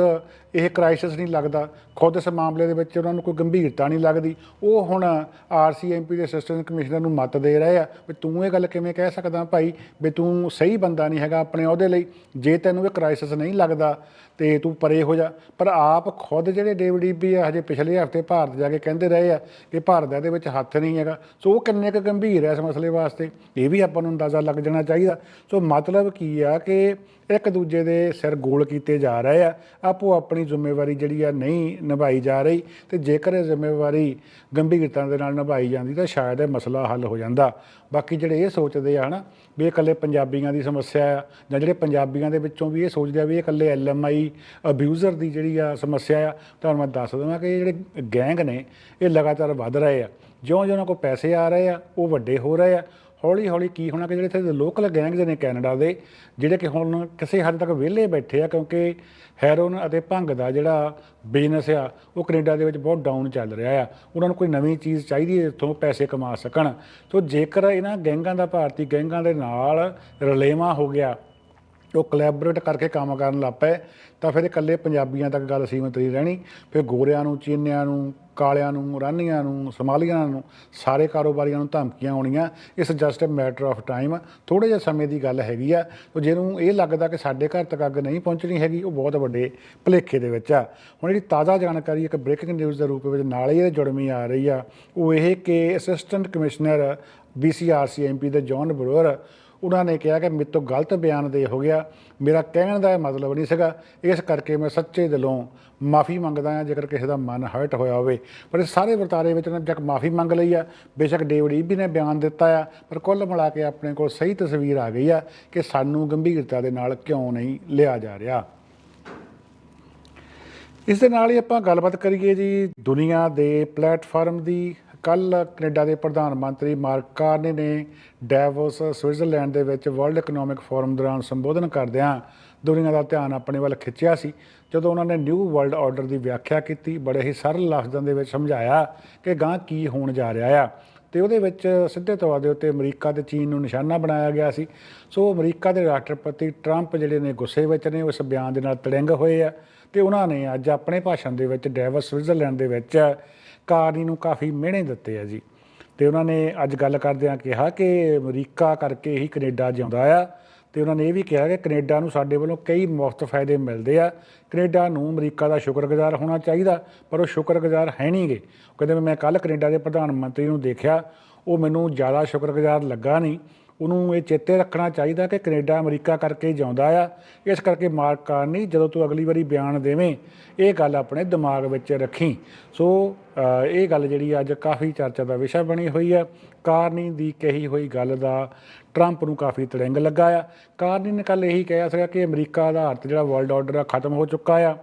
ਇਹ ਕ੍ਰਾਈਸਿਸ ਨਹੀਂ ਲੱਗਦਾ, ਖੁਦ ਇਸ ਮਾਮਲੇ ਦੇ ਵਿੱਚ ਉਹਨਾਂ ਨੂੰ ਕੋਈ ਗੰਭੀਰਤਾ ਨਹੀਂ ਲੱਗਦੀ, ਉਹ ਹੁਣ ਆਰਸੀਐਮਪੀ ਦੇ ਅਸਿਸਟੈਂਟ ਕਮਿਸ਼ਨਰ ਨੂੰ ਮਤ ਦੇ ਰਹੇ ਆ ਤੂੰ ਇਹ ਗੱਲ ਕਿਵੇਂ ਕਹਿ ਸਕਦਾ ਭਾਈ ਵੀ ਤੂੰ ਸਹੀ ਬੰਦਾ ਨਹੀਂ ਹੈਗਾ ਆਪਣੇ ਅਹੁਦੇ ਲਈ। ਜੇ ਤੈਨੂੰ ਇਹ ਕ੍ਰਾਈਸਿਸ ਨਹੀਂ ਲੱਗਦਾ ਤੇ ਤੂੰ ਪਰੇ ਹੋ ਜਾ। ਪਰ ਆਪ ਖੁਦ ਜਿਹੜੇ ਡੇਵਿਡ ਈਬੀ ਆ, ਹਜੇ ਪਿਛਲੇ ਹਫ਼ਤੇ ਭਾਰਤ ਜਾ ਕੇ ਕਹਿੰਦੇ ਰਹੇ ਆ ਕਿ ਭਾਰਤ ਦਾ ਇਹਦੇ ਵਿੱਚ ਹੱਥ ਨਹੀਂ ਹੈਗਾ। ਸੋ ਉਹ ਕਿੰਨੇ ਕੁ ਗੰਭੀਰ ਹੈ ਇਸ ਮਸਲੇ ਵਾਸਤੇ, ਇਹ ਵੀ ਆਪਾਂ ਨੂੰ ਅੰਦਾਜ਼ਾ ਲੱਗ ਜਾਣਾ ਚਾਹੀਦਾ। ਸੋ ਮਤਲਬ ਕੀ ਆ ਕਿ ਇੱਕ ਦੂਜੇ ਦੇ ਸਿਰ ਗੋਲ ਕੀਤੇ ਜਾ ਰਹੇ ਆ, ਆਪੋ ਆਪਣੀ ਜ਼ਿੰਮੇਵਾਰੀ ਜਿਹੜੀ ਆ ਨਹੀਂ ਨਿਭਾਈ ਜਾ ਰਹੀ ਤੇ ਜੇਕਰ ਇਹ ਜ਼ਿੰਮੇਵਾਰੀ ਗੰਭੀਰਤਾ ਦੇ ਨਾਲ ਨਿਭਾਈ ਜਾਂਦੀ ਤਾਂ ਸ਼ਾਇਦ ਇਹ ਮਸਲਾ ਹੱਲ ਹੋ ਜਾਂਦਾ। ਬਾਕੀ ਜਿਹੜੇ ਇਹ ਸੋਚਦੇ ਆ ਹਨਾ ਵੀ ਇਹ ਇਕੱਲੇ ਪੰਜਾਬੀਆਂ ਦੀ ਸਮੱਸਿਆ ਆ ਜਾਂ ਜਿਹੜੇ ਪੰਜਾਬੀਆਂ ਦੇ ਵਿੱਚੋਂ ਵੀ ਇਹ ਸੋਚਦੇ ਆ ਵੀ ਇਹ ਇਕੱਲੇ ਐਲਐਮਆਈ ਅਬਿਊਜ਼ਰ ਦੀ ਜਿਹੜੀ ਆ ਸਮੱਸਿਆ ਆ, ਤੁਹਾਨੂੰ ਮੈਂ ਦੱਸ ਦਵਾਂ ਕਿ ਇਹ ਜਿਹੜੇ ਗੈਂਗ ਨੇ, ਇਹ ਲਗਾਤਾਰ ਵੱਧ ਰਹੇ ਆ। ਜਿਉਂ-ਜਿਉਂ ਉਹਨਾਂ ਕੋਲ ਪੈਸੇ ਆ ਰਹੇ ਆ, ਉਹ ਵੱਡੇ ਹੋ ਰਹੇ ਆ। ਹੌਲੀ ਹੌਲੀ ਕੀ ਹੋਣਾ ਕਿ ਜਿਹੜੇ ਇੱਥੇ ਲੋਕਲ ਗੈਂਗਸ ਨੇ ਕੈਨੇਡਾ ਦੇ, ਜਿਹੜੇ ਕਿ ਹੁਣ ਕਿਸੇ ਹੱਦ ਤੱਕ ਵਿਹਲੇ ਬੈਠੇ ਆ, ਕਿਉਂਕਿ ਹੈਰੋਨ ਅਤੇ ਭੰਗ ਦਾ ਜਿਹੜਾ ਬਿਜ਼ਨਸ ਆ, ਉਹ ਕੈਨੇਡਾ ਦੇ ਵਿੱਚ ਬਹੁਤ ਡਾਊਨ ਚੱਲ ਰਿਹਾ ਆ। ਉਹਨਾਂ ਨੂੰ ਕੋਈ ਨਵੀਂ ਚੀਜ਼ ਚਾਹੀਦੀ ਹੈ ਜਿੱਥੋਂ ਪੈਸੇ ਕਮਾ ਸਕਣ। ਸੋ ਜੇਕਰ ਇਹਨਾਂ ਗੈਂਗਾਂ ਦਾ ਭਾਰਤੀ ਗੈਂਗਾਂ ਦੇ ਨਾਲ ਰਲੇਵਾ ਹੋ ਗਿਆ ਉਹ ਕੋਲੈਬੋਰੇਟ ਕਰਕੇ ਕੰਮ ਕਰਨ ਲੱਗ ਪਏ, ਤਾਂ ਫਿਰ ਇਕੱਲੇ ਪੰਜਾਬੀਆਂ ਤੱਕ ਗੱਲ ਸੀਮਤ ਨਹੀਂ ਰਹਿਣੀ। ਫਿਰ ਗੋਰਿਆਂ ਨੂੰ, ਚੀਨਿਆਂ ਨੂੰ, ਕਾਲਿਆਂ ਨੂੰ, ਰਾਨੀਆਂ ਨੂੰ, ਸਮਾਲੀਆਂ ਨੂੰ, ਸਾਰੇ ਕਾਰੋਬਾਰੀਆਂ ਨੂੰ ਧਮਕੀਆਂ ਆਉਣੀਆਂ। ਇਸ just a matter of time ਥੋੜੇ ਜਿਹੇ ਸਮੇਂ ਦੀ ਗੱਲ ਹੈਗੀ ਆ, ਤੇ ਜਿਹਨੂੰ ਇਹ ਲੱਗਦਾ ਕਿ ਸਾਡੇ ਘਰ ਤੱਕ ਅੱਗ ਨਹੀਂ ਪਹੁੰਚਣੀ ਹੈਗੀ, ਉਹ ਬਹੁਤ ਵੱਡੇ ਭੁਲੇਖੇ ਦੇ ਵਿੱਚ ਆ। ਹੁਣ ਜਿਹੜੀ ਤਾਜ਼ਾ ਜਾਣਕਾਰੀ ਇੱਕ ਬ੍ਰੇਕਿੰਗ ਨਿਊਜ਼ ਦੇ ਰੂਪ ਵਿੱਚ ਨਾਲ ਹੀ ਇਹ ਜੁੜਮੀ ਆ ਰਹੀ ਆ, ਉਹ ਇਹ ਕਿ ਅਸਿਸਟੈਂਟ ਕਮਿਸ਼ਨਰ ਬੀਸੀਆਰਸੀਐਮਪੀ ਦੇ ਜੌਨ ਬਰੋਅਰ ਉਹਨਾਂ ਨੇ ਕਿਹਾ ਕਿ ਮੇਰੇ ਤੋਂ ਗਲਤ ਬਿਆਨ ਦੇ ਹੋ ਗਿਆ। ਮੇਰਾ ਕਹਿਣ ਦਾ ਇਹ ਮਤਲਬ ਨਹੀਂ ਸੀਗਾ। ਇਸ ਕਰਕੇ ਮੈਂ ਸੱਚੇ ਦਿਲੋਂ ਮਾਫੀ ਮੰਗਦਾ ਹਾਂ, ਜੇਕਰ ਕਿਸੇ ਦਾ ਮਨ ਹਰਟ ਹੋਇਆ ਹੋਵੇ। ਪਰ ਇਸ ਸਾਰੇ ਵਰਤਾਰੇ ਵਿੱਚ ਉਹਨਾਂ ਜੱਕ ਮਾਫੀ ਮੰਗ ਲਈ ਆ। ਬੇਸ਼ੱਕ ਡੇਵਿਡ ਈਬੀ ਨੇ ਬਿਆਨ ਦਿੱਤਾ ਆ, ਪਰ ਕੁੱਲ ਮਿਲਾ ਕੇ ਆਪਣੇ ਕੋਲ ਸਹੀ ਤਸਵੀਰ ਆ ਗਈ ਆ ਕਿ ਸਾਨੂੰ ਗੰਭੀਰਤਾ ਦੇ ਨਾਲ ਕਿਉਂ ਨਹੀਂ ਲਿਆ ਜਾ ਰਿਹਾ। ਇਸ ਦੇ ਨਾਲ ਹੀ ਆਪਾਂ ਗੱਲਬਾਤ ਕਰੀਏ ਜੀ, ਦੁਨੀਆ ਦੇ ਪਲੇਟਫਾਰਮ ਦੀ ਕੱਲ ਕੈਨੇਡਾ ਦੇ ਪ੍ਰਧਾਨ ਮੰਤਰੀ ਮਾਰਕ ਕਾਰਨੇ ਨੇ ਡੈਵੋਸ, ਸਵਿਟਜ਼ਰਲੈਂਡ ਦੇ ਵਿੱਚ ਵਰਲਡ ਇਕਨੋਮਿਕ ਫੋਰਮ ਦੌਰਾਨ ਸੰਬੋਧਨ ਕਰਦਿਆਂ ਦੁਨੀਆ ਦਾ ਧਿਆਨ ਆਪਣੇ ਵੱਲ ਖਿੱਚਿਆ ਸੀ। ਜਦੋਂ ਉਹਨਾਂ ਨੇ ਨਿਊ ਵਰਲਡ ਆਰਡਰ ਦੀ ਵਿਆਖਿਆ ਕੀਤੀ, ਬੜੇ ਹੀ ਸਰਲ ਲਫ਼ਜ਼ਾਂ ਦੇ ਵਿੱਚ ਸਮਝਾਇਆ ਕਿ ਗਾਂ ਕੀ ਹੋਣ ਜਾ ਰਿਹਾ ਆ। ਤੇ ਉਹਦੇ ਵਿੱਚ ਸਿੱਧੇ ਤੌਰ ਦੇ ਉੱਤੇ ਅਮਰੀਕਾ ਤੇ ਚੀਨ ਨੂੰ ਨਿਸ਼ਾਨਾ ਬਣਾਇਆ ਗਿਆ ਸੀ। ਸੋ ਅਮਰੀਕਾ ਦੇ ਰਾਸ਼ਟਰਪਤੀ ਟਰੰਪ ਜਿਹੜੇ ਨੇ ਗੁੱਸੇ ਵਿੱਚ ਨੇ, ਉਸ ਬਿਆਨ ਦੇ ਨਾਲ ਤੜਿੰਗ ਹੋਏ ਆ ਤੇ ਉਹਨਾਂ ਨੇ ਅੱਜ ਆਪਣੇ ਭਾਸ਼ਣ ਦੇ ਵਿੱਚ ਡੈਵਸ, ਸਵਿਟਜ਼ਰਲੈਂਡ ਦੇ ਵਿੱਚ ਕਾਰਨੀ ਨੂੰ ਕਾਫੀ ਮਿਹਣੇ ਦਿੱਤੇ ਆ ਜੀ। ਤੇ ਉਹਨਾਂ ਨੇ ਅੱਜ ਗੱਲ ਕਰਦਿਆਂ ਕਿਹਾ ਕਿ ਅਮਰੀਕਾ ਕਰਕੇ ਹੀ ਕੈਨੇਡਾ ਜਿਉਂਦਾ ਆ। ਤੇ ਉਹਨਾਂ ਨੇ ਇਹ ਵੀ ਕਿਹਾ ਕਿ ਕੈਨੇਡਾ ਨੂੰ ਸਾਡੇ ਵੱਲੋਂ ਕਈ ਮੁਫਤ ਫਾਇਦੇ ਮਿਲਦੇ ਆ। ਕੈਨੇਡਾ ਨੂੰ ਅਮਰੀਕਾ ਦਾ ਸ਼ੁਕਰਗੁਜ਼ਾਰ ਹੋਣਾ ਚਾਹੀਦਾ, ਪਰ ਉਹ ਸ਼ੁਕਰਗੁਜ਼ਾਰ ਹੈ ਨਹੀਂਗੇ ਕਹਿੰਦੇ ਵੀ ਮੈਂ ਕੱਲ ਕੈਨੇਡਾ ਦੇ ਪ੍ਰਧਾਨ ਮੰਤਰੀ ਨੂੰ ਦੇਖਿਆ, ਉਹ ਮੈਨੂੰ ਜ਼ਿਆਦਾ ਸ਼ੁਕਰਗੁਜ਼ਾਰ ਲੱਗਾ ਨਹੀਂ। ਉਹਨੂੰ ਇਹ ਚੇਤੇ ਰੱਖਣਾ ਚਾਹੀਦਾ ਕਿ ਕੈਨੇਡਾ ਅਮਰੀਕਾ ਕਰਕੇ ਹੀ ਆ। ਇਸ ਕਰਕੇ ਮਾਰਕ ਕਾਰਨੀ, ਜਦੋਂ ਤੂੰ ਅਗਲੀ ਵਾਰੀ ਬਿਆਨ ਦੇਵੇਂ, ਇਹ ਗੱਲ ਆਪਣੇ ਦਿਮਾਗ ਵਿੱਚ ਰੱਖੀ। ਸੋ ਇਹ ਗੱਲ ਜਿਹੜੀ ਅੱਜ ਕਾਫੀ ਚਰਚਾ ਦਾ ਵਿਸ਼ਾ ਬਣੀ ਹੋਈ ਹੈ ਕਾਰਨੀ ਦੀ ਕਹੀ ਹੋਈ ਗੱਲ ਦਾ ਟਰੰਪ ਨੂੰ ਕਾਫੀ ਤੜਿੰਗ ਲੱਗਾ ਆ। ਕਾਰਨੀ ਨੇ ਕੱਲ ਇਹੀ ਕਿਹਾ ਸੀਗਾ ਕਿ ਅਮਰੀਕਾ ਦਾ ਆਧਾਰਿਤ ਜਿਹੜਾ ਵਰਲਡ ਆਰਡਰ ਆ, ਖਤਮ ਹੋ ਚੁੱਕਾ ਆ।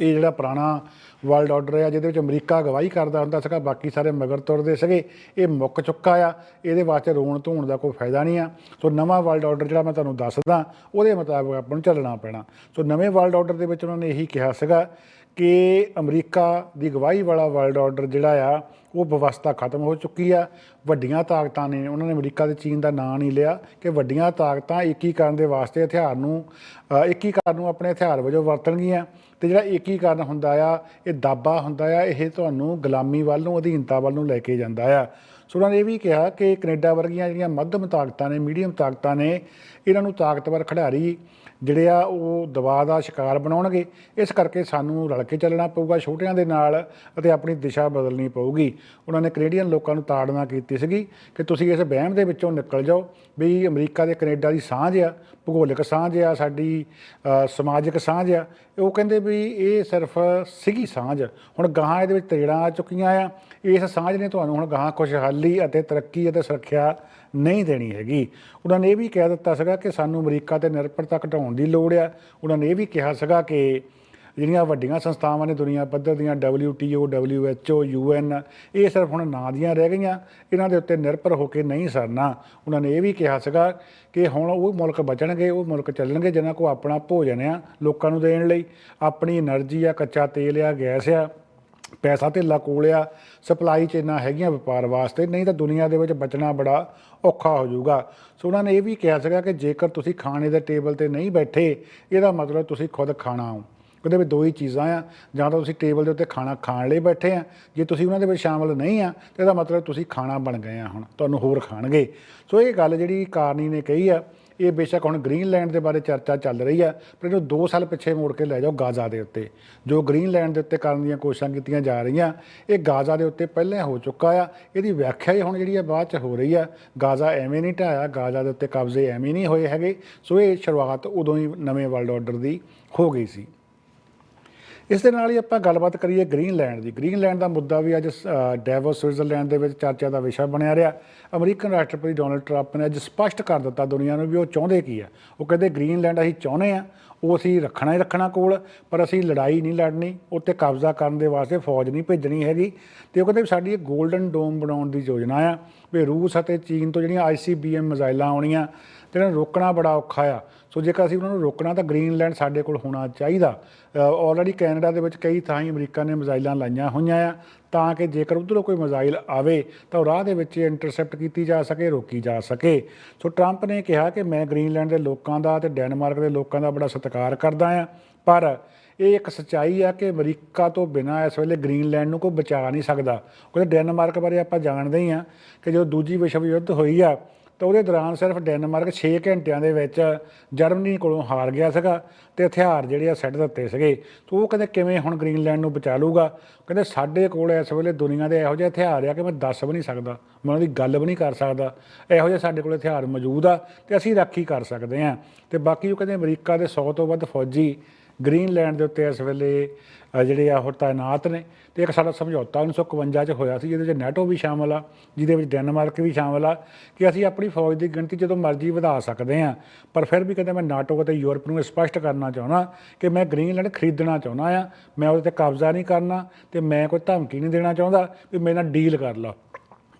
ਇਹ ਜਿਹੜਾ ਪੁਰਾਣਾ ਵਰਲਡ ਆਰਡਰ ਆ, ਜਿਹਦੇ ਵਿੱਚ ਅਮਰੀਕਾ ਗਵਾਹੀ ਕਰਦਾ ਹੁੰਦਾ ਸੀਗਾ, ਬਾਕੀ ਸਾਰੇ ਮਗਰ ਤੁਰਦੇ ਸੀਗੇ। ਇਹ ਮੁੱਕ ਚੁੱਕਾ ਆ, ਇਹਦੇ ਵਾਸਤੇ ਰੋਣ ਧੋਣ ਦਾ ਕੋਈ ਫਾਇਦਾ ਨਹੀਂ ਆ। ਸੋ ਨਵਾਂ ਵਰਲਡ ਆਰਡਰ ਜਿਹੜਾ ਮੈਂ ਤੁਹਾਨੂੰ ਦੱਸਦਾ, ਉਹਦੇ ਮੁਤਾਬਕ ਆਪਾਂ ਨੂੰ ਚੱਲਣਾ ਪੈਣਾ। ਸੋ ਨਵੇਂ ਵਰਲਡ ਆਰਡਰ ਦੇ ਵਿੱਚ ਉਹਨਾਂ ਨੇ ਇਹੀ ਕਿਹਾ ਸੀਗਾ ਕਿ ਅਮਰੀਕਾ ਦੀ ਗਵਾਹੀ ਵਾਲਾ ਵਰਲਡ ਆਰਡਰ ਜਿਹੜਾ ਆ, ਉਹ ਵਿਵਸਥਾ ਖਤਮ ਹੋ ਚੁੱਕੀ ਆ। ਵੱਡੀਆਂ ਤਾਕਤਾਂ ਨੇ, ਉਹਨਾਂ ਨੇ ਅਮਰੀਕਾ ਤੇ ਚੀਨ ਦਾ ਨਾਂ ਨਹੀਂ ਲਿਆ ਕਿ ਵੱਡੀਆਂ ਤਾਕਤਾਂ ਏਕੀਕਰਨ ਦੇ ਵਾਸਤੇ ਹਥਿਆਰ ਨੂੰ ਏਕੀਕਰਨ ਨੂੰ ਆਪਣੇ ਹਥਿਆਰ ਵਜੋਂ ਵਰਤਣਗੀਆਂ। ਤੇ ਜਿਹੜਾ ਏਕੀਕਰਨ ਹੁੰਦਾ ਆ, ਇਹ ਦਾਬਾ ਹੁੰਦਾ ਆ, ਇਹ ਤੁਹਾਨੂੰ ਗੁਲਾਮੀ ਵੱਲ ਨੂੰ, ਅਧੀਨਤਾ ਵੱਲ ਨੂੰ ਲੈ ਕੇ ਜਾਂਦਾ ਆ। ਸੋ ਉਹਨਾਂ ਨੇ ਇਹ ਵੀ ਕਿਹਾ ਕਿ ਕੈਨੇਡਾ ਵਰਗੀਆਂ ਜਿਹੜੀਆਂ ਮੱਧਮ ਤਾਕਤਾਂ ਨੇ, ਮੀਡੀਅਮ ਤਾਕਤਾਂ ਨੇ, ਇਹਨਾਂ ਨੂੰ ਤਾਕਤਵਰ ਖਿਡਾਰੀ ਜਿਹੜੇ ਆ ਉਹ ਦਬਾਅ ਦਾ ਸ਼ਿਕਾਰ ਬਣਾਉਣਗੇ। ਇਸ ਕਰਕੇ ਸਾਨੂੰ ਰਲ ਕੇ ਚੱਲਣਾ ਪਊਗਾ ਛੋਟਿਆਂ ਦੇ ਨਾਲ ਅਤੇ ਆਪਣੀ ਦਿਸ਼ਾ ਬਦਲਣੀ ਪਊਗੀ। ਉਹਨਾਂ ਨੇ ਕੈਨੇਡੀਅਨ ਲੋਕਾਂ ਨੂੰ ਤਾੜਨਾ ਕੀਤੀ ਸੀਗੀ ਕਿ ਤੁਸੀਂ ਇਸ ਵਹਿਮ ਦੇ ਵਿੱਚੋਂ ਨਿਕਲ ਜਾਓ। ਵੀ ਅਮਰੀਕਾ ਤੇ ਕੈਨੇਡਾ ਦੀ ਸਾਂਝ ਆ ਭੂਗੋਲਿਕ ਸਾਂਝ ਆ, ਸਾਡੀ ਸਮਾਜਿਕ ਸਾਂਝ ਆ। ਉਹ ਕਹਿੰਦੇ ਵੀ ਇਹ ਸਿਰਫ ਸਿਗੀ ਸਾਂਝ। ਹੁਣ ਗਾਹਾਂ ਇਹਦੇ ਵਿੱਚ ਤਰੇੜਾਂ ਆ ਚੁੱਕੀਆਂ ਆ। ਇਸ ਸਾਂਝ ਨੇ ਤੁਹਾਨੂੰ ਹੁਣ ਗਾਹਾਂ ਖੁਸ਼ਹਾਲੀ ਅਤੇ ਤਰੱਕੀ ਅਤੇ ਸੁਰੱਖਿਆ ਨਹੀਂ ਦੇਣੀ ਹੈਗੀ। ਉਹਨਾਂ ਨੇ ਇਹ ਵੀ ਕਹਿ ਦਿੱਤਾ ਸੀਗਾ ਕਿ ਸਾਨੂੰ ਅਮਰੀਕਾ ਤੇ ਨਿਰਭਰਤਾ ਘਟਾਉਣ ਦੀ ਲੋੜ ਆ। ਉਹਨਾਂ ਨੇ ਇਹ ਵੀ ਕਿਹਾ ਸੀਗਾ ਕਿ ਜਿਹੜੀਆਂ ਵੱਡੀਆਂ ਸੰਸਥਾਵਾਂ ਨੇ ਦੁਨੀਆ ਪੱਧਰ ਦੀਆਂ WTO WHO UN ਇਹ ਸਿਰਫ ਹੁਣ ਨਾਂ ਦੀਆਂ ਰਹਿ ਗਈਆਂ। ਇਹਨਾਂ ਦੇ ਉੱਤੇ ਨਿਰਭਰ ਹੋ ਕੇ ਨਹੀਂ ਸਰਨਾ। ਉਹਨਾਂ ਨੇ ਇਹ ਵੀ ਕਿਹਾ ਸੀਗਾ ਕਿ ਹੁਣ ਉਹ ਮੁਲਕ ਬਚਣਗੇ, ਉਹ ਮੁਲਕ ਚੱਲਣਗੇ, ਜਿਨ੍ਹਾਂ ਕੋ ਆਪਣਾ ਭੋਜਨ ਆ ਲੋਕਾਂ ਨੂੰ ਦੇਣ ਲਈ। ਆਪਣੀ એનર્ਜੀ ਆ, ਕੱਚਾ ਤੇਲ ਆ, ਗੈਸ ਆ, ਪੈਸਾ ਧੇਲਾ ਕੋਲ ਆ, ਸਪਲਾਈ 'ਚ ਚੇਨਾਂ ਹੈਗੀਆਂ ਵਪਾਰ ਵਾਸਤੇ, ਨਹੀਂ ਤਾਂ ਦੁਨੀਆ ਦੇ ਵਿੱਚ ਬਚਣਾ ਬੜਾ ਔਖਾ ਹੋ ਜਾਊਗਾ। ਸੋ ਉਹਨਾਂ ਨੇ ਇਹ ਵੀ ਕਿਹਾ ਸੀਗਾ ਕਿ ਜੇਕਰ ਤੁਸੀਂ ਖਾਣੇ ਦੇ ਟੇਬਲ ਤੇ ਨਹੀਂ ਬੈਠੇ, ਇਹਦਾ ਮਤਲਬ ਤੁਸੀਂ ਖੁਦ ਖਾਣਾ ਹੋ ਉਹਦੇ ਵੀ ਦੋ ਹੀ ਚੀਜ਼ਾਂ ਆ, ਜਾਂ ਤਾਂ ਤੁਸੀਂ ਟੇਬਲ ਦੇ ਉੱਤੇ ਖਾਣਾ ਖਾਣ ਲਈ ਬੈਠੇ ਆ, ਜੇ ਤੁਸੀਂ ਉਹਨਾਂ ਦੇ ਵਿੱਚ ਸ਼ਾਮਲ ਨਹੀਂ ਆ, ਤੇ ਇਹਦਾ ਮਤਲਬ ਤੁਸੀਂ ਖਾਣਾ ਬਣ ਗਏ ਆ ਹੁਣ, ਤੁਹਾਨੂੰ ਹੋਰ ਖਾਣਗੇ। ਸੋ ਇਹ ਗੱਲ ਜਿਹੜੀ ਕਾਰਨੀ ਨੇ ਕਹੀ ਆ, ਇਹ ਬੇਸ਼ੱਕ ਹੁਣ ਗ੍ਰੀਨਲੈਂਡ ਦੇ ਬਾਰੇ ਚਰਚਾ ਚੱਲ ਰਹੀ ਆ, ਪਰ ਇਹਨੂੰ 2 ਸਾਲ ਪਿੱਛੇ ਮੋੜ ਕੇ ਲੈ ਜਾਓ ਗਾਜ਼ਾ ਦੇ ਉੱਤੇ। ਜੋ ਗ੍ਰੀਨਲੈਂਡ ਦੇ ਉੱਤੇ ਕਰਨ ਦੀਆਂ ਕੋਸ਼ਿਸ਼ਾਂ ਕੀਤੀਆਂ ਜਾ ਰਹੀਆਂ, ਇਹ ਗਾਜ਼ਾ ਦੇ ਉੱਤੇ ਪਹਿਲਾਂ ਹੋ ਚੁੱਕਾ ਆ, ਇਹਦੀ ਵਿਆਖਿਆ ਹੀ ਹੁਣ ਜਿਹੜੀ ਆ ਬਾਅਦ ਚ ਹੋ ਰਹੀ ਆ। ਗਾਜ਼ਾ ਐਵੇਂ ਨਹੀਂ ਢਾਇਆ ਗਾਜ਼ਾ ਦੇ ਉੱਤੇ ਕਬਜ਼ੇ ਐਵੇਂ ਨਹੀਂ ਹੋਏ ਹੈਗੇ, ਸੋ ਇਹ ਸ਼ੁਰੂਆਤ ਉਦੋਂ ਹੀ ਨਵੇਂ ਵਰਲਡ ਆਰਡਰ ਦੀ ਹੋ ਗਈ ਸੀ। ਇਸ ਦੇ ਨਾਲ ਹੀ ਆਪਾਂ ਗੱਲਬਾਤ ਕਰੀਏ ਗ੍ਰੀਨਲੈਂਡ ਦੀ। ਗ੍ਰੀਨਲੈਂਡ ਦਾ ਮੁੱਦਾ ਵੀ ਅੱਜ ਅ, ਡੈਵੋਸ ਸਵਿਟਜ਼ਰਲੈਂਡ ਦੇ ਵਿੱਚ ਚਰਚਾ ਦਾ ਵਿਸ਼ਾ ਬਣਿਆ ਰਿਹਾ। ਅਮਰੀਕਨ ਰਾਸ਼ਟਰਪਤੀ ਡੋਨਲਡ ਟਰੰਪ ਨੇ ਅੱਜ ਸਪਸ਼ਟ ਕਰ ਦਿੱਤਾ ਦੁਨੀਆ ਨੂੰ ਵੀ ਉਹ ਚਾਹੁੰਦੇ ਕੀ ਆ। ਉਹ ਕਹਿੰਦੇ ਗ੍ਰੀਨਲੈਂਡ ਅਸੀਂ ਚਾਹੁੰਦੇ ਆ ਉਹ ਅਸੀਂ ਰੱਖਣਾ ਹੀ ਰੱਖਣਾ ਕੋਲ ਪਰ ਅਸੀਂ ਲੜਾਈ ਨਹੀਂ ਲੜਨੀ ਉੱਤੇ ਕਬਜ਼ਾ ਕਰਨ ਦੇ ਵਾਸਤੇ ਫੌਜ ਨਹੀਂ ਭੇਜਣੀ ਹੈਗੀ। ਤੇ ਉਹ ਕਹਿੰਦੇ ਵੀ ਸਾਡੀ ਇਹ 골ਡਨ ਡੋਮ ਬਣਾਉਣ ਦੀ ਯੋਜਨਾ ਆ ਵੀ ਰੂਸ ਅਤੇ ਚੀਨ ਤੋਂ ਜਿਹੜੀਆਂ ਆਈਸੀਬੀਐਮ ਮਿਜ਼ਾਈਲਾਂ ਆਉਣੀਆਂ ਤੇ ਇਹਨਾਂ ਨੂੰ ਰੋਕਣਾ ਬੜਾ ਔਖਾ ਆ। ਸੋ ਜੇਕਰ ਅਸੀਂ ਉਹਨਾਂ ਨੂੰ ਰੋਕਣਾ ਤਾਂ ਗ੍ਰੀਨਲੈਂਡ ਸਾਡੇ ਕੋਲ ਹੋਣਾ ਚਾਹੀਦਾ। ਆਲਰੇਡੀ ਕੈਨੇਡਾ ਦੇ ਵਿੱਚ ਕਈ ਥਾਂ ਹੀ ਅਮਰੀਕਾ ਨੇ ਮਿਜ਼ਾਈਲਾਂ ਲਾਈਆਂ ਹੋਈਆਂ ਆ। ਤਾਂ ਕਿ ਜੇਕਰ ਉਧਰੋਂ ਕੋਈ ਮਿਜ਼ਾਈਲ ਆਵੇ ਤਾਂ ਉਹ ਰਾਹ ਦੇ ਵਿੱਚ ਇੰਟਰਸੈਪਟ ਕੀਤੀ ਜਾ ਸਕੇ, ਰੋਕੀ ਜਾ ਸਕੇ। ਸੋ ਟਰੰਪ ਨੇ ਕਿਹਾ ਕਿ ਮੈਂ ਗ੍ਰੀਨਲੈਂਡ ਦੇ ਲੋਕਾਂ ਦਾ ਤੇ ਡੈਨਮਾਰਕ ਦੇ ਲੋਕਾਂ ਦਾ ਬੜਾ ਸਤਿਕਾਰ ਕਰਦਾ ਆ। ਪਰ ਇਹ ਇੱਕ ਸਚਾਈ ਆ ਕਿ ਅਮਰੀਕਾ ਤੋਂ ਬਿਨਾਂ ਇਸ ਵੇਲੇ ਗ੍ਰੀਨਲੈਂਡ ਨੂੰ ਕੋਈ ਬਚਾ ਨਹੀਂ ਸਕਦਾ। ਕਿਉਂਕਿ ਡੈਨਮਾਰਕ ਬਾਰੇ ਆਪਾਂ ਜਾਣਦੇ ਹੀ ਆ ਕਿ ਜਦੋਂ ਦੂਜੀ ਵਿਸ਼ਵ ਯੁੱਧ ਹੋਈ ਆ ਤਾਂ ਉਹਦੇ ਦੌਰਾਨ ਸਿਰਫ ਡੈਨਮਾਰਕ 6 ਘੰਟਿਆਂ ਦੇ ਵਿੱਚ ਜਰਮਨੀ ਕੋਲੋਂ ਹਾਰ ਗਿਆ ਸੀਗਾ ਤੇ ਹਥਿਆਰ ਜਿਹੜੇ ਆ ਸੈੱਟ ਦਿੱਤੇ ਸੀਗੇ। ਸੋ ਉਹ ਕਹਿੰਦੇ ਕਿਵੇਂ ਹੁਣ ਗ੍ਰੀਨਲੈਂਡ ਨੂੰ ਬਚਾ ਲੂਗਾ ਕਹਿੰਦੇ ਸਾਡੇ ਕੋਲ ਇਸ ਵੇਲੇ ਦੁਨੀਆ ਦੇ ਇਹੋ ਜਿਹੇ ਹਥਿਆਰ ਆ ਕਿ ਮੈਂ ਦੱਸ ਵੀ ਨਹੀਂ ਸਕਦਾ, ਮੈਂ ਉਹਨਾਂ ਦੀ ਗੱਲ ਵੀ ਨਹੀਂ ਕਰ ਸਕਦਾ। ਇਹੋ ਜਿਹੇ ਸਾਡੇ ਕੋਲ ਹਥਿਆਰ ਮੌਜੂਦ ਆ ਤੇ ਅਸੀਂ ਰਾਖੀ ਕਰ ਸਕਦੇ ਆ ਤੇ ਬਾਕੀ ਉਹ ਕਹਿੰਦੇ ਅਮਰੀਕਾ ਦੇ 100 ਤੋਂ ਵੱਧ ਫੌਜੀ ਗ੍ਰੀਨਲੈਂਡ ਦੇ ਉੱਤੇ ਇਸ ਵੇਲੇ ਜਿਹੜੇ ਆ ਉਹ ਤਾਇਨਾਤ ਨੇ ਤੇ ਇੱਕ ਸਾਡਾ ਸਮਝੌਤਾ 1951 ਚ ਹੋਇਆ ਸੀ ਜਿਹਦੇ ਵਿੱਚ ਨੈਟੋ ਵੀ ਸ਼ਾਮਲ ਆ ਜਿਹਦੇ ਵਿੱਚ ਡੈਨਮਾਰਕ ਵੀ ਸ਼ਾਮਲ ਆ ਕਿ ਅਸੀਂ ਆਪਣੀ ਫੌਜ ਦੀ ਗਿਣਤੀ ਜਦੋਂ ਮਰਜ਼ੀ ਵਧਾ ਸਕਦੇ ਆ ਪਰ ਫਿਰ ਵੀ ਕਦੇ ਮੈਂ ਨਾਟੋ ਅਤੇ ਯੂਰਪ ਨੂੰ ਇਹ ਸਪਸ਼ਟ ਕਰਨਾ ਚਾਹੁੰਦਾ ਕਿ ਮੈਂ ਗ੍ਰੀਨਲੈਂਡ ਖਰੀਦਣਾ ਚਾਹੁੰਦਾ ਆ ਮੈਂ ਉਹਦੇ ਤੇ ਕਬਜ਼ਾ ਨਹੀਂ ਕਰਨਾ ਤੇ ਮੈਂ ਕੋਈ ਧਮਕੀ ਨਹੀਂ ਦੇਣਾ ਚਾਹੁੰਦਾ ਵੀ ਮੇਰੇ ਨਾਲ ਡੀਲ ਕਰ ਲਓ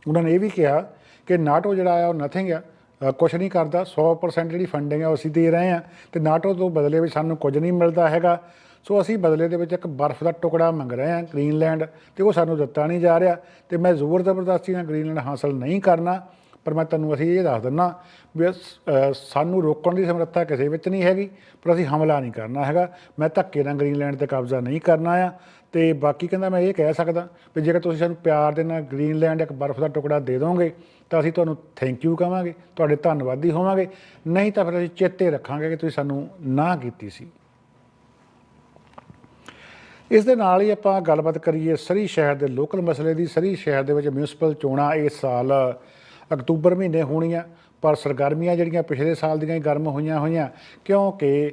ਉਹਨਾਂ ਨੇ ਇਹ ਵੀ ਕਿਹਾ ਕਿ ਨਾਟੋ ਜਿਹੜਾ ਆ ਉਹ ਨਥਿੰਗ ਆ ਅ, ਕੁਛ ਨਹੀਂ ਕਰਦਾ 100% ਜਿਹੜੀ ਫੰਡਿੰਗ ਆ ਉਹ ਅਸੀਂ ਦੇ ਰਹੇ ਹਾਂ ਤੇ ਨਾਟੋ ਤੋਂ ਬਦਲੇ ਵਿੱਚ ਸਾਨੂੰ ਕੁਝ ਨਹੀਂ ਮਿਲਦਾ ਹੈਗਾ ਸੋ ਅਸੀਂ ਬਦਲੇ ਦੇ ਵਿੱਚ ਇੱਕ ਬਰਫ਼ ਦਾ ਟੁਕੜਾ ਮੰਗ ਰਹੇ ਹਾਂ ਗ੍ਰੀਨਲੈਂਡ ਤੇ ਉਹ ਸਾਨੂੰ ਦਿੱਤਾ ਨਹੀਂ ਜਾ ਰਿਹਾ ਤੇ ਮੈਂ ਜ਼ੋਰ ਜ਼ਬਰਦਸਤੀ ਨਾਲ ਗ੍ਰੀਨਲੈਂਡ ਹਾਸਲ ਨਹੀਂ ਕਰਨਾ, ਪਰ ਮੈਂ ਤੁਹਾਨੂੰ ਅਸੀਂ ਇਹ ਦੱਸ ਦਿੰਨਾ ਵੀ ਸਾਨੂੰ ਰੋਕਣ ਦੀ ਸਮਰੱਥਾ ਕਿਸੇ ਵਿੱਚ ਨਹੀਂ ਹੈਗੀ, ਪਰ ਅਸੀਂ ਹਮਲਾ ਨਹੀਂ ਕਰਨਾ ਹੈਗਾ। ਮੈਂ ਧੱਕੇ ਨਾਲ ਗ੍ਰੀਨਲੈਂਡ ਤੇ ਕਬਜ਼ਾ ਨਹੀਂ ਕਰਨਾ ਆ ਤੇ ਬਾਕੀ ਕਹਿੰਦਾ ਮੈਂ ਇਹ ਕਹਿ ਸਕਦਾ ਵੀ ਜੇਕਰ ਤੁਸੀਂ ਸਾਨੂੰ ਪਿਆਰ ਦੇ ਨਾਲ ਗ੍ਰੀਨਲੈਂਡ ਇੱਕ ਬਰਫ਼ ਦਾ ਟੁਕੜਾ ਦੇ ਦੋਗੇ, ਤਾਂ ਅਸੀਂ ਤੁਹਾਨੂੰ ਥੈਂਕ ਯੂ ਕਹਾਂਗੇ ਤੁਹਾਡੇ ਧੰਨਵਾਦੀ ਹੋਵਾਂਗੇ। ਨਹੀਂ ਤਾਂ ਫਿਰ ਅਸੀਂ ਚੇਤੇ ਰੱਖਾਂਗੇ ਕਿ ਤੁਸੀਂ ਸਾਨੂੰ ਨਾ ਕੀਤੀ ਸੀ। ਇਸ ਦੇ ਨਾਲ ਹੀ ਆਪਾਂ ਗੱਲਬਾਤ ਕਰੀਏ ਸਰੀ ਸ਼ਹਿਰ ਦੇ ਲੋਕਲ ਮਸਲੇ ਦੀ। ਸਰੀ ਸ਼ਹਿਰ ਦੇ ਵਿੱਚ ਮਿਊਨਿਸਪਲ ਚੋਣਾਂ ਇਸ ਸਾਲ ਅਕਤੂਬਰ ਮਹੀਨੇ ਹੋਣੀਆਂ, ਪਰ ਸਰਗਰਮੀਆਂ ਜਿਹੜੀਆਂ ਪਿਛਲੇ ਸਾਲ ਦੀਆਂ ਹੀ ਗਰਮ ਹੋਈਆਂ ਹੋਈਆਂ, ਕਿਉਂਕਿ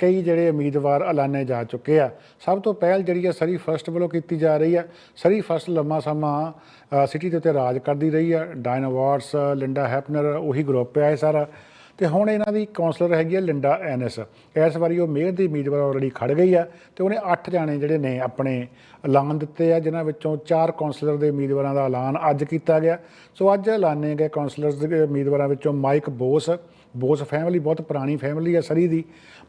ਕਈ ਜਿਹੜੇ ਉਮੀਦਵਾਰ ਐਲਾਨੇ ਜਾ ਚੁੱਕੇ ਆ। ਸਭ ਤੋਂ ਪਹਿਲ ਜਿਹੜੀ ਆ, ਸਰੀ ਫਸਟ ਵੱਲੋਂ ਕੀਤੀ ਜਾ ਰਹੀ ਆ। ਸਰੀ ਫਸਟ ਲੰਮਾ ਸਮਾਂ ਸਿਟੀ ਦੇ ਉੱਤੇ ਰਾਜ ਕਰਦੀ ਰਹੀ ਆ। ਡਾਇਨ ਅਵਾਰਡਸ ਲਿੰਡਾ ਹੈਪਨਰ ਉਹੀ ਗਰੁੱਪ ਆ ਇਹ ਸਾਰਾ। ਤੇ ਹੁਣ ਇਹਨਾਂ ਦੀ ਕਾਉਂਸਲਰ ਹੈਗੀ ਹੈ ਲਿੰਡਾ ਐਨਐਸ। ਇਸ ਵਾਰੀ ਉਹ ਮੇਅਰ ਦੀ ਉਮੀਦਵਾਰ ਆਲਰੇਡੀ ਖੜ ਗਈ ਆ ਤੇ ਉਹਨੇ 8 ਜਾਣੇ ਜਿਹੜੇ ਨੇ ਆਪਣੇ ਐਲਾਨ ਦਿੱਤੇ ਆ, ਜਿਨ੍ਹਾਂ ਵਿੱਚੋਂ 4 ਕਾਉਂਸਲਰ ਦੇ ਉਮੀਦਵਾਰਾਂ ਦਾ ਐਲਾਨ ਅੱਜ ਕੀਤਾ ਗਿਆ। ਸੋ ਅੱਜ ਐਲਾਨੇ ਗਏ ਕਾਉਂਸਲਰਸ ਦੇ ਉਮੀਦਵਾਰਾਂ ਵਿੱਚੋਂ ਮਾਈਕ ਬੋਸ ਬੋਸ ਫੈਮਿਲੀ ਬਹੁਤ ਪੁਰਾਣੀ ਫੈਮਿਲੀ ਆ ਸਰੀ ਦੀ।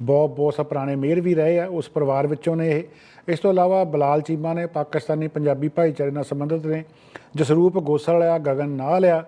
ਬੌਬ ਬੋਸ ਪੁਰਾਣੇ ਮੇਅਰ ਵੀ ਰਹੇ ਆ, ਉਸ ਪਰਿਵਾਰ ਵਿੱਚੋਂ ਨੇ ਇਹ। ਇਸ ਤੋਂ ਇਲਾਵਾ ਬਲਾਲ ਚੀਮਾ ਨੇ ਪਾਕਿਸਤਾਨੀ ਪੰਜਾਬੀ ਭਾਈਚਾਰੇ ਨਾਲ ਸੰਬੰਧਿਤ ਨੇ। ਜਸਰੂਪ ਗੋਸਲ ਆ, ਗਗਨ ਨਾਲ ਆ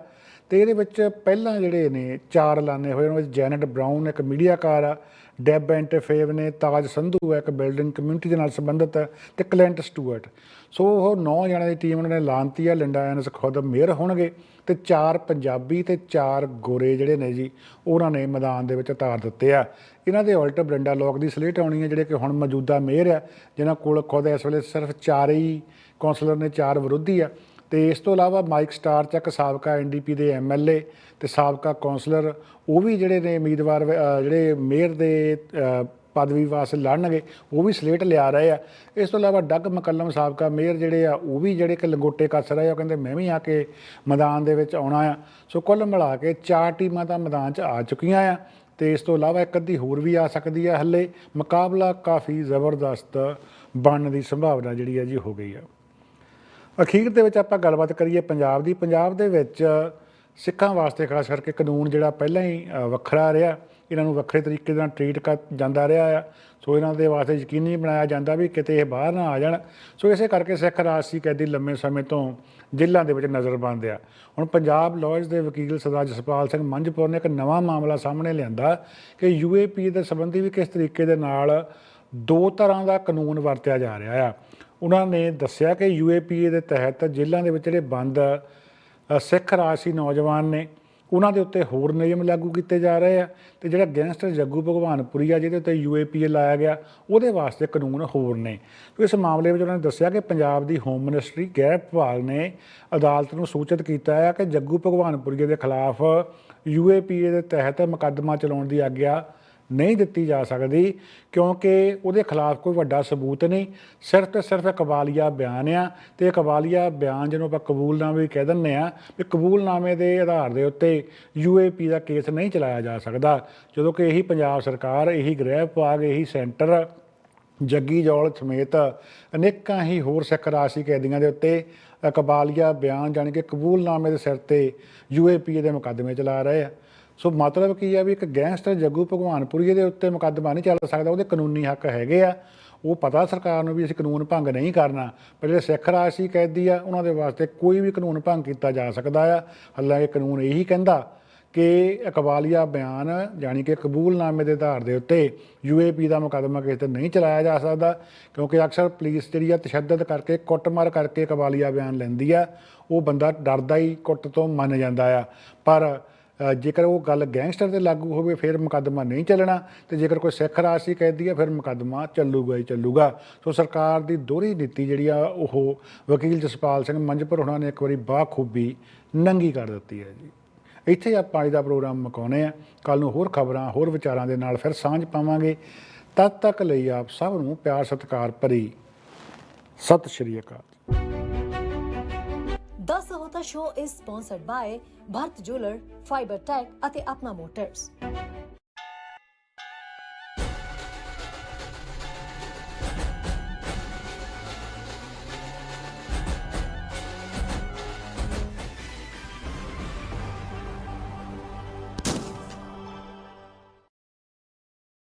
ਤੇ ਇਹਦੇ ਵਿੱਚ ਪਹਿਲਾਂ ਜਿਹੜੇ ਨੇ ਚਾਰ ਐਲਾਨੇ ਹੋਏ, ਉਹਨਾਂ ਵਿੱਚ ਜੈਨਟ ਬਰਾਊਨ ਇੱਕ ਮੀਡੀਆਕਾਰ ਆ, ਡੈਬ ਐਂਟਫੇਵ ਨੇ, ਤਾਜ ਸੰਧੂ ਹੈ ਇੱਕ ਬਿਲਡਿੰਗ ਕਮਿਊਨਿਟੀ ਦੇ ਨਾਲ ਸੰਬੰਧਿਤ ਹੈ ਤੇ ਕਲੈਂਟ ਸਟੂਅਰਟ। ਸੋ ਉਹ ਨੌ ਜਣਿਆਂ ਦੀ ਟੀਮ ਉਹਨਾਂ ਨੇ ਐਲਾਨਤੀ ਆ, ਲਿੰਡਾ ਐਨਸ ਖੁਦ ਮੇਅਰ ਹੋਣਗੇ, ਤੇ ਚਾਰ ਪੰਜਾਬੀ ਤੇ ਚਾਰ ਗੋਰੇ ਜਿਹੜੇ ਨੇ ਜੀ, ਉਹਨਾਂ ਨੇ ਮੈਦਾਨ ਦੇ ਵਿੱਚ ਉਤਾਰ ਦਿੱਤੇ ਆ। ਇਹਨਾਂ ਦੇ ਉਲਟ ਬਰਿੰਡਾ ਲੋਕ ਦੀ ਸਲੇਟ ਆਉਣੀ ਹੈ ਜਿਹੜੇ ਕਿ ਹੁਣ ਮੌਜੂਦਾ ਮੇਅਰ ਆ, ਜਿਨ੍ਹਾਂ ਕੋਲ ਖੁਦ ਇਸ ਵੇਲੇ ਸਿਰਫ ਚਾਰ ਹੀ ਕੌਂਸਲਰ ਨੇ, ਚਾਰ ਵਿਰੋਧੀ ਆ। ਤੇ ਇਸ ਤੋਂ ਇਲਾਵਾ ਮਾਈਕ ਸਟਾਰ ਚੱਕ, ਸਾਬਕਾ ਐਨਡੀਪੀ ਦੇ ਐਮਐਲਏ ਤੇ ਸਾਬਕਾ ਕੌਂਸਲਰ, ਉਹ ਵੀ ਜਿਹੜੇ ਨੇ ਉਮੀਦਵਾਰ ਜਿਹੜੇ ਮੇਅਰ ਦੇ ਪਦਵੀ ਵਾਸਤੇ ਲੜਨਗੇ, ਉਹ ਵੀ ਸਲੇਟ ਲਿਆ ਰਹੇ ਆ। ਇਸ ਤੋਂ ਇਲਾਵਾ ਡੱਗ ਮਕੱਲਮ ਸਾਬਕਾ ਮੇਅਰ ਜਿਹੜੇ ਆ, ਉਹ ਵੀ ਜਿਹੜੇ ਕਿ ਲੰਗੋਟੇ ਕੱਸ ਰਹੇ ਆ, ਉਹ ਕਹਿੰਦੇ ਮੈਂ ਵੀ ਆ ਕੇ ਮੈਦਾਨ ਦੇ ਵਿੱਚ ਆਉਣਾ ਆ। ਸੋ ਕੁੱਲ ਮਿਲਾ ਕੇ ਚਾਰ ਟੀਮਾਂ ਤਾਂ ਮੈਦਾਨ 'ਚ ਆ ਚੁੱਕੀਆਂ ਆ ਤੇ ਇਸ ਤੋਂ ਇਲਾਵਾ ਇੱਕ ਅੱਧੀ ਹੋਰ ਵੀ ਆ ਸਕਦੀ ਆ। ਹੱਲੇ ਮੁਕਾਬਲਾ ਕਾਫੀ ਜ਼ਬਰਦਸਤ ਬਣਨ ਦੀ ਸੰਭਾਵਨਾ ਜਿਹੜੀ ਆ ਜੀ ਹੋ ਗਈ ਆ। ਅਖੀਰ ਦੇ ਵਿੱਚ ਆਪਾਂ ਗੱਲਬਾਤ ਕਰੀਏ ਪੰਜਾਬ ਦੀ। ਪੰਜਾਬ ਦੇ ਵਿੱਚ ਸਿੱਖਾਂ ਵਾਸਤੇ ਖਾਸ ਕਰਕੇ ਕਾਨੂੰਨ ਜਿਹੜਾ ਪਹਿਲਾਂ ਹੀ ਵੱਖਰਾ ਰਿਹਾ। ਇਹਨਾਂ ਨੂੰ ਵੱਖਰੇ ਤਰੀਕੇ ਨਾਲ ਟ੍ਰੀਟ ਕਰ ਜਾਂਦਾ ਰਿਹਾ ਆ। ਸੋ ਇਹਨਾਂ ਦੇ ਵਾਸਤੇ ਯਕੀਨੀ ਬਣਾਇਆ ਜਾਂਦਾ ਵੀ ਕਿਤੇ ਇਹ ਬਾਹਰ ਨਾ ਆ ਜਾਣ। ਸੋ ਇਸੇ ਕਰਕੇ ਸਿੱਖ ਰਾਜਸੀ ਕੈਦੀ ਲੰਮੇ ਸਮੇਂ ਤੋਂ ਜੇਲ੍ਹਾਂ ਦੇ ਵਿੱਚ ਨਜ਼ਰ ਨਜ਼ਰਬੰਦ ਆ। ਹੁਣ ਪੰਜਾਬ ਲਾਅਰਜ਼ ਦੇ ਵਕੀਲ ਸਰਦਾਰ ਜਸਪਾਲ ਸਿੰਘ ਮੰਝਪੁਰ ਨੇ ਇੱਕ ਨਵਾਂ ਮਾਮਲਾ ਸਾਹਮਣੇ ਲਿਆਂਦਾ ਕਿ ਯੂਏਪੀ ਦੇ ਸੰਬੰਧੀ ਵੀ ਕਿਸ ਤਰੀਕੇ ਦੇ ਨਾਲ ਦੋ ਤਰ੍ਹਾਂ ਦਾ ਕਾਨੂੰਨ ਵਰਤਿਆ ਜਾ ਰਿਹਾ ਆ। ਉਹਨਾਂ ਨੇ ਦੱਸਿਆ ਕਿ ਯੂਏਪੀਏ ਦੇ ਤਹਿਤ ਜੇਲ੍ਹਾਂ ਦੇ ਵਿੱਚ ਜਿਹੜੇ ਬੰਦ ਸਿੱਖ ਰਾਜਸੀ ਨੌਜਵਾਨ ਨੇ, ਉਹਨਾਂ ਦੇ ਉੱਤੇ ਹੋਰ ਨਿਯਮ ਲਾਗੂ ਕੀਤੇ ਜਾ ਰਹੇ ਆ ਤੇ ਜਿਹੜਾ ਗੈਂਗਸਟਰ ਜੱਗੂ ਭਗਵਾਨਪੁਰੀ ਆ ਜਿਹਦੇ ਉੱਤੇ ਯੂਏਪੀਏ ਲਾਇਆ ਗਿਆ, ਉਹਦੇ ਵਾਸਤੇ ਕਾਨੂੰਨ ਹੋਰ ਨੇ। ਤੇ ਇਸ ਮਾਮਲੇ ਵਿੱਚ ਉਹਨਾਂ ਨੇ ਦੱਸਿਆ ਕਿ ਪੰਜਾਬ ਦੀ ਹੋਮ ਮਿਨਿਸਟਰੀ ਗ੍ਰਹਿ ਵਿਭਾਗ ਨੇ ਅਦਾਲਤ ਨੂੰ ਸੂਚਿਤ ਕੀਤਾ ਹੈ ਕਿ ਜੱਗੂ ਭਗਵਾਨਪੁਰੀ ਦੇ ਖਿਲਾਫ ਯੂਏਪੀਏ ਦੇ ਤਹਿਤ ਮੁਕੱਦਮਾ ਚਲਾਉਣ ਦੀ ਆਗਿਆ ਨਹੀਂ ਦਿੱਤੀ ਜਾ ਸਕਦੀ ਕਿਉਂਕਿ ਉਹਦੇ ਖਿਲਾਫ ਕੋਈ ਵੱਡਾ ਸਬੂਤ ਨਹੀਂ। ਸਿਰਫ ਤੇ ਸਿਰਫ ਕਬਾਲੀਆ ਬਿਆਨ ਆ ਤੇ ਕਬਾਲੀਆ ਬਿਆਨ ਜਿਹਨੂੰ ਆਪਾਂ ਕਬੂਲਨਾਮੇ ਵੀ ਕਹਿ ਦਿੰਦੇ ਆ ਵੀ ਕਬੂਲਨਾਮੇ ਦੇ ਆਧਾਰ ਦੇ ਉੱਤੇ ਯੂਏਪੀ ਦਾ ਕੇਸ ਨਹੀਂ ਚਲਾਇਆ ਜਾ ਸਕਦਾ। ਜਦੋਂ ਕਿ ਇਹੀ ਪੰਜਾਬ ਸਰਕਾਰ, ਇਹੀ ਗ੍ਰਹਿ ਵਿਭਾਗ, ਇਹੀ ਸੈਂਟਰ, ਜੱਗੀ ਜੌਲ ਸਮੇਤ ਅਨੇਕਾਂ ਹੀ ਹੋਰ ਸਿੱਖ ਰਾਸ਼ੀ ਕੈਦੀਆਂ ਦੇ ਉੱਤੇ ਕਬਾਲੀਆ ਬਿਆਨ ਜਾਣੀ ਕਿ ਕਬੂਲਨਾਮੇ ਦੇ ਸਿਰ ਤੇ ਯੂਏਪੀਏ ਦੇ ਮੁਕੱਦਮੇ ਚਲਾ ਰਹੇ ਆ। ਸੋ ਮਤਲਬ ਕੀ ਆ ਵੀ ਇੱਕ ਗੈਂਗਸਟਰ ਜੱਗੂ ਭਗਵਾਨਪੁਰੀ ਦੇ ਉੱਤੇ ਮੁਕੱਦਮਾ ਨਹੀਂ ਚੱਲ ਸਕਦਾ, ਉਹਦੇ ਕਾਨੂੰਨੀ ਹੱਕ ਹੈਗੇ ਆ। ਉਹ ਪਤਾ ਸਰਕਾਰ ਨੂੰ ਵੀ ਅਸੀਂ ਕਾਨੂੰਨ ਭੰਗ ਨਹੀਂ ਕਰਨਾ। ਪਰ ਜਿਹੜੇ ਸਿੱਖ ਰਾਸ਼ੀ ਕੈਦੀ ਆ, ਉਹਨਾਂ ਦੇ ਵਾਸਤੇ ਕੋਈ ਵੀ ਕਾਨੂੰਨ ਭੰਗ ਕੀਤਾ ਜਾ ਸਕਦਾ ਆ। ਹਾਲਾਂਕਿ ਕਾਨੂੰਨ ਇਹੀ ਕਹਿੰਦਾ ਕਿ ਇਕਬਾਲੀਆ ਬਿਆਨ ਯਾਨੀ ਕਿ ਕਬੂਲਨਾਮੇ ਦੇ ਆਧਾਰ ਦੇ ਉੱਤੇ ਯੂਏਪੀ ਦਾ ਮੁਕੱਦਮਾ ਕਿਸੇ ਤੇ ਨਹੀਂ ਚਲਾਇਆ ਜਾ ਸਕਦਾ, ਕਿਉਂਕਿ ਅਕਸਰ ਪੁਲਿਸ ਜਿਹੜੀ ਆ ਤਸ਼ੱਦਦ ਕਰਕੇ, ਕੁੱਟਮਾਰ ਕਰਕੇ ਕਬਾਲੀਆ ਬਿਆਨ ਲੈਂਦੀ ਆ, ਉਹ ਬੰਦਾ ਡਰਦਾ ਹੀ ਕੁੱਟ ਤੋਂ ਮੰਨ ਜਾਂਦਾ ਆ। ਪਰ ਜੇਕਰ ਉਹ ਗੱਲ ਗੈਂਗਸਟਰ ਤੇ ਲਾਗੂ ਹੋਵੇ, ਫਿਰ ਮੁਕੱਦਮਾ ਨਹੀਂ ਚੱਲਣਾ ਤੇ ਜੇਕਰ ਕੋਈ ਸਿੱਖ ਰਾਸ਼ੀ ਕਹਿਦੀ ਆ ਫਿਰ ਮੁਕੱਦਮਾ ਚੱਲੂਗਾ ਹੀ ਚੱਲੂਗਾ। ਸੋ ਸਰਕਾਰ ਦੀ ਦੋਹਰੀ ਨੀਤੀ ਜਿਹੜੀ ਆ, ਉਹ ਵਕੀਲ ਜਸਪਾਲ ਸਿੰਘ ਮੰਝਪੁਰ ਉਹਨਾਂ ਨੇ ਇੱਕ ਵਾਰੀ ਬਾਖੂਬੀ ਨੰਗੀ ਕਰ ਦਿੱਤੀ ਹੈ ਜੀ। ਇੱਥੇ ਆਪਾਂ ਅੱਜ ਦਾ ਪ੍ਰੋਗਰਾਮ ਮੁਕਾਉਣੇ ਆ। ਕੱਲ ਨੂੰ ਹੋਰ ਖਬਰਾਂ, ਹੋਰ ਵਿਚਾਰਾਂ ਦੇ ਨਾਲ ਫਿਰ ਸਾਂਝ ਪਾਵਾਂਗੇ। ਤਦ ਤੱਕ ਲਈ ਆਪ ਸਭ ਨੂੰ ਪਿਆਰ, ਸਤਿਕਾਰ ਭਰੀ ਸਤਿ ਸ਼੍ਰੀ ਅਕਾਲ। The Sahota show is sponsored by Bharat jeweller fibre tech ਅਤੇ ਆਪਣਾ ਮੋਟਰਸ